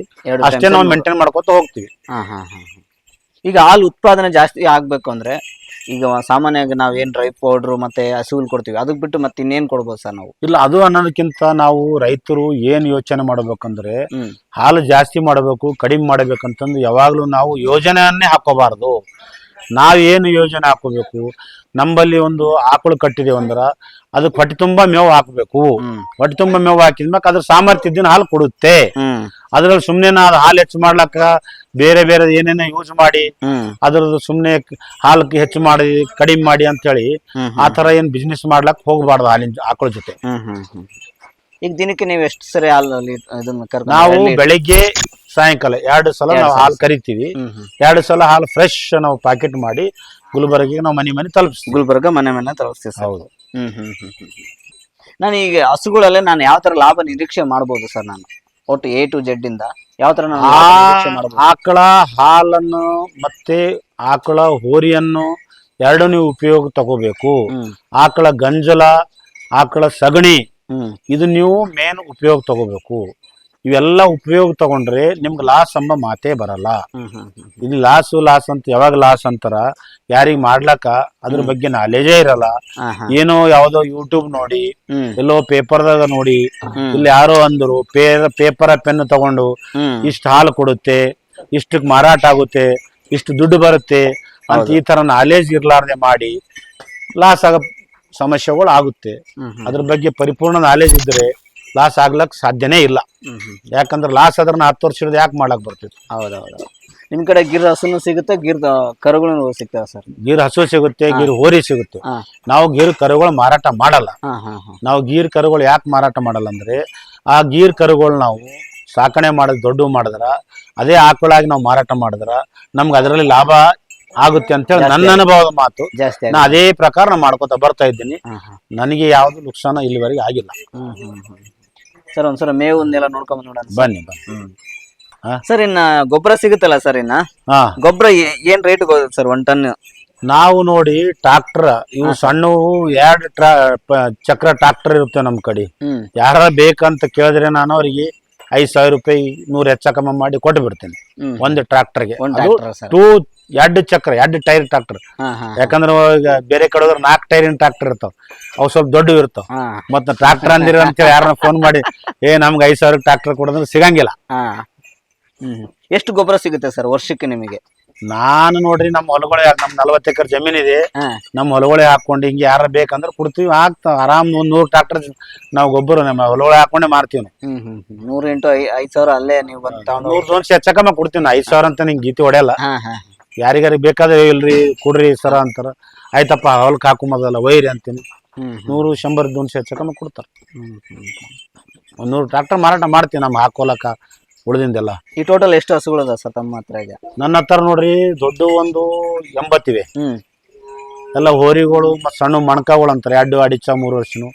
ಅಷ್ಟೇ ನಾವು. ಮೇಂಟೈನ್ ಮಾಡ್ಕೊತ ಹೋಗ್ತೀವಿ. ಹಾ ಹಾ ಹಾ ಹಾ. ಈಗ ಹಾಲು ಉತ್ಪಾದನೆ ಜಾಸ್ತಿ ಆಗ್ಬೇಕು ಅಂದ್ರೆ ಈಗ ಸಾಮಾನ್ಯವಾಗಿ ನಾವು ಏನ್ ಡ್ರೈ ಪೌಡ್ರು ಮತ್ತೆ ಹಸುಲ್ ಕೊಡ್ತೀವಿ ಅದಕ್ಕೆ ಬಿಟ್ಟು ಮತ್ತೆ ಇನ್ನೇನ್ ಕೊಡ್ಬೋದು ಸರ್ ನಾವು? ಇಲ್ಲ ಅದು ಅನ್ನೋದಕ್ಕಿಂತ ನಾವು ರೈತರು ಏನ್ ಯೋಚನೆ ಮಾಡಬೇಕಂದ್ರೆ ಹಾಲು ಜಾಸ್ತಿ ಮಾಡಬೇಕು ಕಡಿಮೆ ಮಾಡಬೇಕಂತಂದು ಯಾವಾಗ್ಲೂ ನಾವು ಯೋಜನೆಯನ್ನೇ ಹಾಕೋಬಾರ್ದು. ನಾವೇನು ಯೋಜನೆ ಹಾಕೋಬೇಕು? ನಮ್ಮಲ್ಲಿ ಒಂದು ಆಕಳು ಕಟ್ಟಿದೇವೆ ಅಂದ್ರೆ ಅದಕ್ಕೆ ಹೊಟ್ಟೆ ತುಂಬಾ ಮೇವು ಹಾಕಬೇಕು. ಹೊಟ್ಟೆ ತುಂಬಾ ಮೇವು ಹಾಕಿದ್ಮೇಲೆ ಅದ್ರ ಸಾಮರ್ಥ್ಯದಿಂದ ಹಾಲು ಕೊಡುತ್ತೆ. ಅದರಲ್ಲಿ ಸುಮ್ಮನೆ ನಾವು ಹಾಲು ಹೆಚ್ಚು ಮಾಡ್ಲಕ್ಕ ಬೇರೆ ಬೇರೆ ಏನೇನ ಯೂಸ್ ಮಾಡಿ ಅದ್ರದ್ದು ಸುಮ್ಮನೆ ಹಾಲು ಹೆಚ್ಚು ಮಾಡಿ ಕಡಿಮೆ ಮಾಡಿ ಅಂತೇಳಿ ಆ ತರ ಏನ್ ಬಿಸ್ನೆಸ್ ಮಾಡ್ಲಕ್ ಹೋಗ್ಬಾರ್ದು ಹಾಲಿನ ಆಕಳ ಜೊತೆ. ಈಗ ದಿನಕ್ಕೆ ನೀವು ಎಷ್ಟು ಸರಿ ಹಾಲು ಇದನ್ನ ಕರ್ಕೊಂಡು ನಾವು ಬೆಳಿಗ್ಗೆ ಸಾಯಂಕಾಲ ಎರಡು ಸಲ ನಾವು ಹಾಲು ಕರಿತೀವಿ. ಎರಡು ಸಲ ಹಾಲು ಫ್ರೆಶ್ ನಾವು ಪ್ಯಾಕೆಟ್ ಮಾಡಿ ಗುಲ್ಬರ್ಗಿಗೆ ನಾವು ಮನೆ ಮನೆ ತಲುಪಿಸ್ತೀವಿ. ಗುಲ್ಬರ್ಗ ಮನೆ ಮನೆ ತಲುಪಿಸ್ತೀವಿ ಸರ್. ಹೌದು. ಹ್ಮ್ ಹ್ಮ್ ಹ್ಮ್ ಹ್ಮ್. ಹ್ಮ್. ನಾನು ಈಗ ಹಸುಗಳಲ್ಲೇ ನಾನು ಯಾವ ತರ ಲಾಭ ನಿರೀಕ್ಷೆ ಮಾಡ್ಬೋದು ಸರ್ ನಾನು? ಒಟ್ಟು ಎ ಟು ಜೆಡ್ ಇಂದ ಯಾವ ತರ ನಾನು ಆ ಲಾಭ ನಿರೀಕ್ಷೆ ಮಾಡ್ಬೋದು? ಆಕಳ ಹಾಲನ್ನು ಮತ್ತೆ ಆಕಳ ಹೋರಿಯನ್ನು ಎರಡು ನೀವು ಉಪಯೋಗ ತಗೋಬೇಕು. ಹ್ಮ್. ಆಕಳ ಗಂಜಲ ಆಕಳ ಸಗಣಿ ಹ್ಮ್. ಇದು ನೀವು ಮೇನ್ ಉಪಯೋಗ ತಗೋಬೇಕು. ಇವೆಲ್ಲ ಉಪಯೋಗ ತಗೊಂಡ್ರೆ ನಿಮ್ಗೆ ಲಾಸ್ ಅಂಬ ಮಾತೇ ಬರಲ್ಲ. ಇಲ್ಲಿ ಲಾಸ್ ಇದು ಲಾಸು ಲಾಸ್ ಅಂತ ಯಾವಾಗ ಲಾಸ್ ಅಂತಾರ? ಯಾರಿಗ್ ಮಾಡ್ಲಕ್ಕ? ಅದ್ರ ಬಗ್ಗೆ ನಾಲೆಜೇ ಇರಲ್ಲ. ಏನೋ ಯಾವ್ದೋ ಯೂಟ್ಯೂಬ್ ನೋಡಿ ಎಲ್ಲೋ ಪೇಪರ್ದಾಗ ನೋಡಿ ಇಲ್ಲಿ ಯಾರೋ ಅಂದ್ರು ಪೇರ್ ಪೇಪರ್ ಪೆನ್ ತಗೊಂಡು ಇಷ್ಟ ಹಾಲು ಕೊಡುತ್ತೆ ಇಷ್ಟಕ್ಕೆ ಮಾರಾಟ ಆಗುತ್ತೆ ಇಷ್ಟು ದುಡ್ಡು ಬರುತ್ತೆ ಅಂತ ಈ ತರ ನಾಲೆಜ್ ಇರ್ಲಾರ್ದೆ ಮಾಡಿ ಲಾಸ್ ಆಗ ಸಮಸ್ಯೆಗಳು ಆಗುತ್ತೆ. ಅದ್ರ ಬಗ್ಗೆ ಪರಿಪೂರ್ಣ ನಾಲೆಜ್ ಇದ್ರೆ ಲಾಸ್ ಆಗ್ಲಕ್ ಸಾಧ್ಯನೇ ಇಲ್ಲ. ಯಾಕಂದ್ರೆ ಲಾಸ್ ಆದ್ರೆ ಹತ್ತು ವರ್ಷದ ಯಾಕೆ ಮಾಡಕ್ ಬರ್ತಿತ್ತು? ಹೌದೌದು. ನಿಮ್ ಕಡೆ ಗಿರ್ ಹಸುನು ಸಿಗುತ್ತೆ ಗಿರ್ ಕರುಗಳು ಸಿಗ್ತಾವ ಸರ್? ಗೀರ್ ಹಸು ಸಿಗುತ್ತೆ ಗೀರ್ ಹೋರಿ ಸಿಗುತ್ತೆ. ಹಾ. ನಾವು ಗೀರ್ ಕರುಗಳು ಮಾರಾಟ ಮಾಡಲ್ಲ. ಹಾ ಹಾ ಹಾ. ನಾವು ಗೀರ್ ಕರುಗಳು ಯಾಕೆ ಮಾರಾಟ ಮಾಡಲ್ಲ ಅಂದ್ರೆ ಆ ಗೀರ್ ಕರುಗಳು ನಾವು ಸಾಕಣೆ ಮಾಡೋದು ದೊಡ್ಡ ಮಾಡಿದ್ರ ಅದೇ ಆಕಳಾಗಿ ನಾವು ಮಾರಾಟ ಮಾಡಿದ್ರ ನಮ್ಗೆ ಅದರಲ್ಲಿ ಲಾಭ ಆಗುತ್ತೆ ಅಂತ ಹೇಳಿ ನನ್ನ ಅನುಭವದ ಮಾತು. ಜಾಸ್ತಿ ನಾ ಅದೇ ಪ್ರಕಾರ ನಾ ಮಾಡ್ಕೊತಾ ಬರ್ತಾ ಇದ್ದೀನಿ. ಹಾ ಹಾ. ನನಗೆ ಯಾವ್ದು ನುಕ್ಸಾನ ಇಲ್ಲಿವರೆಗೆ ಆಗಿಲ್ಲ. ಹ್ಮ್ ಹ್ಮ್ ಹ್ಮ್. ಸರ್ ಒಂದ್ಸಲ ಮೇವನ್ನೆಲ್ಲ ನೋಡ್ಕೊಂಡ್ ನೋಡೋಣ ಸರ್. ಬನ್ನಿ ಹಾ? ಸರ್ ಇನ್ನ ಗೊಬ್ಬರ ಸಿಗುತ್ತಲ್ಲ ಸರ್ ಇನ್ನ? ಹಾ. ಗೊಬ್ಬರ ಏನ್ ರೇಟ್ ಸರ್ ಒನ್ ಟನ್ ನಾವು ನೋಡಿ ಟ್ರಾಕ್ಟರ್ ಇವು ಸಣ್ಣವು ಎರಡು ಟ್ರಾ ಪ- ಚಕ್ರ ಟ್ರಾಕ್ಟರ್ ಇರುತ್ತೆ ನಮ್ ಕಡೆ. ಹ್ಮ್. ಯಾರ ಬೇಕಂತ ಕೇಳಿದ್ರೆ ನಾನು ಅವರಿಗೆ ಐದ್ ಸಾವಿರ ರೂಪಾಯಿ ನೂರ್ ಹೆಚ್ಚ ಕಮ್ಮಿ ಮಾಡಿ ಕೊಟ್ಟು ಬಿಡ್ತೇನೆ ಹ್ಮ್. ಒಂದು ಟ್ರಾಕ್ಟರ್ಗೆ ಒಂದ್ ಟೂ ಎರಡು ಚಕ್ರ ಎರಡು ಟೈರ್ ಟ್ರಾಕ್ಟರ್ ಹಾ ಹಾ ಯಾಕಂದ್ರೆ ಈಗ ಬೇರೆ ಕಡೆ ಹೋದ್ರೆ ನಾಲ್ಕು ಟೈರಿನ ಟ್ರಾಕ್ಟರ್ ಇರ್ತಾವ. ಅವು ಸ್ವಲ್ಪ ದೊಡ್ಡ ಇರ್ತಾವ. ಹಾ. ಮತ್ತೆ ಟ್ರಾಕ್ಟರ್ ಅಂದಿರ ಅಂತೇಳಿ ಯಾರನ್ನ ಫೋನ್ ಮಾಡಿ ಏ ನಮ್ಗೆ ಐದ್ ಸಾವಿರ ಟ್ರಾಕ್ಟರ್ ಕೊಡೋದ್ರೆ ಸಿಗಂಗಿಲ್ಲ. ಹಾ. ಹ್ಮ್ ಎಷ್ಟು ಗೊಬ್ಬರ ಸಿಗುತ್ತೆ ಸರ್ ವರ್ಷಕ್ಕೆ ನಿಮಗೆ? ನಾನು ನೋಡ್ರಿ ನಮ್ಮ ಹೊಲಗೊಳೆ ನಮ್ ನಲ್ವತ್ತು ಎಕರೆ ಜಮೀನಿದೆ ಹಾ. ನಮ್ಮ ಹೊಲಗಳೇ ಹಾಕೊಂಡು ಹಿಂಗೆ ಯಾರ ಬೇಕಂದ್ರೆ ಕೊಡ್ತೀವಿ. ಹಾಕ್ತಾವ ಆರಾಮ್ ಒಂದ್ ನೂರು ಟ್ರಾಕ್ಟರ್ ನಾವು ಗೊಬ್ಬರ ನಮ್ಮ ಹೊಲಗೊಳೆ ಹಾಕೊಂಡೆ ಮಾರ್ತೀವಿ ನಾವು. ಹ್ಮ್ ಹ್ಮ್ ಹ್ಮ್. ನೂರು ಇಂಟು ಐ- ಐದ್ ಸಾವಿರ ಅಲ್ಲೇ ನೀವು ಬಂದು ತಗೊಂಡು ನೂರು ದೋನ್ಸಿ ಹೆಚ್ಚಕಮ್ಮ ಕೊಡ್ತೀವಿ ನಾ ಐದು ಸಾವಿರ ಅಂತ ನಿಂಗೆ ಗೀತಿ ಹೊಡೆಯಲ್ಲ. ಹಾ ಹಾ. ಯಾರಿಗಾರಿಗೆ ಬೇಕಾದ್ರೆ ಇಲ್ರಿ ಕೊಡ್ರಿ ಸರ ಅಂತಾರ. ಆಯ್ತಪ್ಪ ಹೊಲಕ್ಕೆ ಹಾಕೊಂಬದಲ್ಲ ಒಯ್ರಿ ಅಂತೀನಿ. ನೂರು ಶಂಬರ್ ದೋನ್ಸಿ ಹೆಚ್ಚಕಮ್ಮ ಕೊಡ್ತಾರೆ. ಒಂದು ನೂರು ಟ್ರಾಕ್ಟರ್ ಮಾರಾಟ ಮಾಡ್ತೀನಿ ನಮ್ಮ ಹಾಕೋಲಕ್ಕ ಉಳಿದಿಂದೆಲ್ಲ. ಈ ಟೋಟಲ್ ಎಷ್ಟು ಹಸುಗಳದ ಸರ್ ತಮ್ಮ ಹತ್ರ ಈಗ? ನನ್ನ ಹತ್ರ ನೋಡ್ರಿ ದೊಡ್ಡ ಒಂದು ಎಂಬತ್ತಿವೆ. ಹ್ಮ್. ಎಲ್ಲ ಹೋರಿಗಳು ಮತ್ತು ಸಣ್ಣ ಮಣಕಗಳು ಅಂತಾರೆ ಎರಡು ಅಡಿಚ ಮೂರು ವರ್ಷನು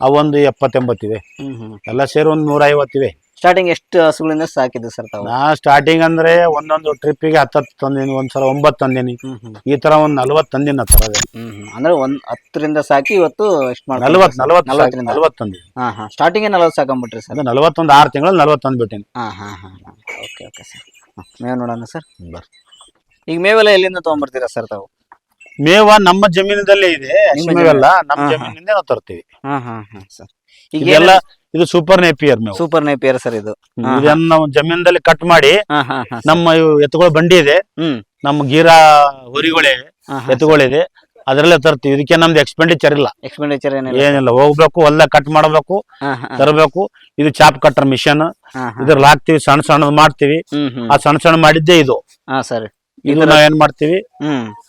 ಅವೊಂದು ಎಪ್ಪತ್ತೆಂಬತ್ತಿವೆ. ಹ್ಮ್ ಹ್ಮ್. ಎಲ್ಲ ಸೇರಿ ಒಂದು ನೂರ ಐವತ್ತಿವೆ ಸ್ಟಾರ್ಟಿಂಗ್ ಎಷ್ಟು ಹಸುಗಳಿಂದ ಸಾಕಿದೆ ಸರ್ ತಾವು? ನಾ ಸ್ಟಾರ್ಟಿಂಗ್ ಅಂದ್ರೆ ಒಂದೊಂದು ಟ್ರಿಪ್ಪಿಗೆ ಹತ್ತತ್ತು ತಂದೀನಿ ಒಂದ್ಸಲ ಒಂಬತ್ತು ತಂದೀನಿ. ಈ ತರ ಒಂದ್ ನಲ್ವತ್ತು ತಂದಿನ ಹತ್ತರ ಹ್ಮ್. ಅಂದ್ರೆ ಒಂದ್ ಹತ್ತರಿಂದ ಸಾಕಿ ಇವತ್ತು ಎಷ್ಟು ಮಾಡಿ ನಲ್ವತ್ ನಲ್ವತ್ ನಲ್ವತ್ತರಿಂದ? ನಲ್ವತ್ತು ತಂದಿ ಹಾ ಹಾ. ಸ್ಟಾರ್ಟಿಂಗ್ ನಲ್ವತ್ತು ಸಾಕೊಂಬಿಟ್ರಿ ಸರ್ ಅದು ನಲ್ವತ್ತೊಂದು ಆರು ತಿಂಗಳು ನಲ್ವತ್ತು ತಂದ್ಬಿಟ್ಟಿನಿ. ಹಾ ಹಾ ಹಾ ಓಕೆ ಓಕೆ ಸರ್ ಮೇವ್ ನೋಡೋಣ ಸರ್ ಈಗ ಮೇವೆಲ್ಲ ಎಲ್ಲಿಂದ ತಗೊಂಡ್ಬರ್ತೀರಾ ಸರ್ ತಾವು? ಮೇವ ನಮ್ಮ ಜಮೀನದಲ್ಲೇ ಇದೆ ಮೇವೆಲ್ಲ ನಮ್ಮ. ಜಮೀನಿಂದ ನಾವು ತರ್ತೀವಿ. ಹಾ ಹಾ ಹಾ ಸರ್ ಈಗ ಇದೆಲ್ಲ ಇದು ಸೂಪರ್ ನೇಪಿಯರ್ ಮೇವು ಸೂಪರ್ ನೇಪಿಯರ್ ಸರ್ ಇದು. ಇದನ್ನ ನಾವು ಜಮೀನದಲ್ಲಿ ಕಟ್ ಮಾಡಿ ನಮ್ಮ ಎತ್ತುಗಳ ಬಂಡಿ ಇದೆ. ನಮ್ಮ ಗೀರಾ ಹೊರಿಗಳೇ ಎತ್ತುಗಳಿದೆ ಅದರಲ್ಲೇ ತರ್ತೀವಿ. ಇದಕ್ಕೆ ನಮ್ದು ಎಕ್ಸ್ಪೆಂಡಿಚರ್ ಇಲ್ಲ. ಎಕ್ಸ್ಪೆಂಡಿಚರ್ ಏನಿಲ್ಲ. ಹೋಗ್ಬೇಕು ಹೊಲ ಕಟ್ ಮಾಡಬೇಕು ತರಬೇಕು. ಇದು ಚಾಪ್ ಕಟ್ಟರ್ ಮಿಷನ್ ಇದ್ರಲ್ಲಿ ಹಾಕ್ತಿವಿ ಸಣ್ಣ ಸಣ್ಣದ್ ಮಾಡ್ತೀವಿ. ಆ ಸಣ್ಣ ಸಣ್ಣ ಮಾಡಿದ್ದೇ ಇದು. ಸರ್. ಇದು ನಾವ್ ಏನ್ ಮಾಡ್ತೀವಿ?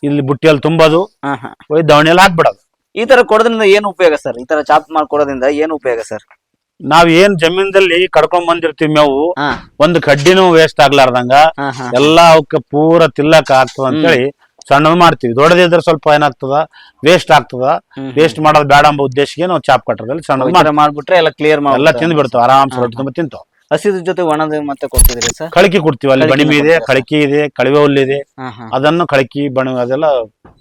ಇಲ್ಲಿ ಬುಟ್ಟಿಯಲ್ಲಿ ತುಂಬೋದು ದವಣಿಯಲ್ಲಿ ಹಾಕ್ಬಿಡೋದು. ಈ ತರ ಕೊಡೋದ್ರಿಂದ ಏನು ಉಪಯೋಗ ಸರ್? ಈ ತರ ಚಾಪ್ ಮಾಡ್ಕೊಡೋದ್ರಿಂದ ಏನು ಉಪಯೋಗ ಸರ್? ನಾವ್ ಏನ್ ಜಮೀನದಲ್ಲಿ ಕಡ್ಕೊಂಡ್ ಬಂದಿರ್ತೀವಿ ಮೇವು ಹಾ. ಒಂದ್ ಕಡ್ಡಿನೂ ವೇಸ್ಟ್ ಆಗ್ಲಾರ್ದಂಗ ಹಾ ಹಾ. ಎಲ್ಲಾ ಅವಕ್ಕೆ ಪೂರ ತಿಲ್ಲಕ್ ಆಗ್ತದ ಅಂತೇಳಿ ಸಣ್ಣದ್ ಮಾಡ್ತೀವಿ. ದೊಡ್ಡದಿದ್ರೆ ಸ್ವಲ್ಪ ಏನಾಗ್ತದ? ವೇಸ್ಟ್ ಆಗ್ತದ. ಹ್ಮ್. ವೇಸ್ಟ್ ಮಾಡೋದ್ ಬೇಡ ಎಂಬ ಉದ್ದೇಶಕ್ಕೆ ನಾವು ಚಾಪ್ ಕಟ್ಟರದಲ್ಲಿ ಈ ಸಣ್ಣದ್ ತರ ಮಾಡ್ಬಿಟ್ರೆ ಎಲ್ಲ ಕ್ಲಿಯರ್ ಎಲ್ಲ ತಿಂದ್ ಬಿಡ್ತಾವ ಆರಾಮ್ ರೊಟ್ಟಿ ತುಂಬ ತಿಂತಾವ. ಹಸಿದ ಜೊತೆ ಒಣದ ಮತ್ತೆ ಕೊಡ್ತಿದ್ರಿ ಸರ್? ಕಳಕಿ ಕೊಡ್ತೀವಿ ಅಲ್ಲಿ ಬಣಿಮೆ ಇದೆ ಕೊಡ್ತೀರಾ? ಕಳಕಿ ಇದೆ ಕಳವೆ ಹುಲ್ಲು ಇದೆ. ಹಾ ಹಾ. ಅದನ್ನು ಕಳಕಿ ಬಣಿ ಅದೆಲ್ಲ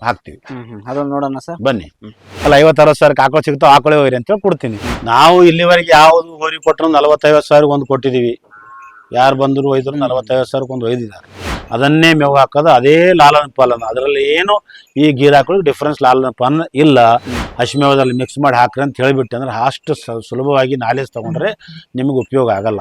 ಹಾಕ್ತಿವಿ. ಹ್ಮ್ ಹ್ಮ್. ಅದನ್ನ ನೋಡೋಣ ಸರ್. ಬನ್ನಿ. ಅಲ್ಲ ಐವತ್ತು ಅರವತ್ತು ಸಾವಿರಕ್ಕೆ ಆಕಳು ಸಿಗ್ತಾವ ಆಕಳೇ ಹೋಯ್ರಿ ಅಂತ ಕೊಡ್ತೀನಿ. ನಾವು ಇಲ್ಲಿವರೆಗೆ ಯಾವ್ದು ಹೋರಿ ಕೊಟ್ಟರು ನಲವತ್ತೈವತ್ತು ಸಾವಿರ ಒಂದು ಕೊಟ್ಟಿದೀವಿ ಯಾರು ಬಂದ್ರು ಒಯ್ದ್ರು ನಲವತ್ತೈವತ್ತು ಸಾವಿರಕ್ಕೆ ಒಂದು ಒಯ್ದಿದ್ದಾರೆ. ಅದನ್ನೇ ಮೇವು ಹಾಕೋದು ಅದೇ ಲಾಲನ ಪಾಲನ. ಅದರಲ್ಲಿ ಏನು ಈ ಗೀರ್ ಹಾಕೋದು ಡಿಫ್ರೆನ್ಸ್ ಲಾಲನ ಪಾಲನ ಇಲ್ಲ. ಹಸಿಮೇವದಲ್ಲಿ ಮಿಕ್ಸ್ ಮಾಡಿ ಹಾಕ್ರಿ ಅಂತ ಹೇಳಿಬಿಟ್ಟೆ ಅಂದ್ರೆ ಅಷ್ಟು ಸ- ಸುಲಭವಾಗಿ ನಾಲೆಜ್ ತಗೊಂಡ್ರೆ ನಿಮಗೆ ಉಪಯೋಗ ಆಗಲ್ಲ.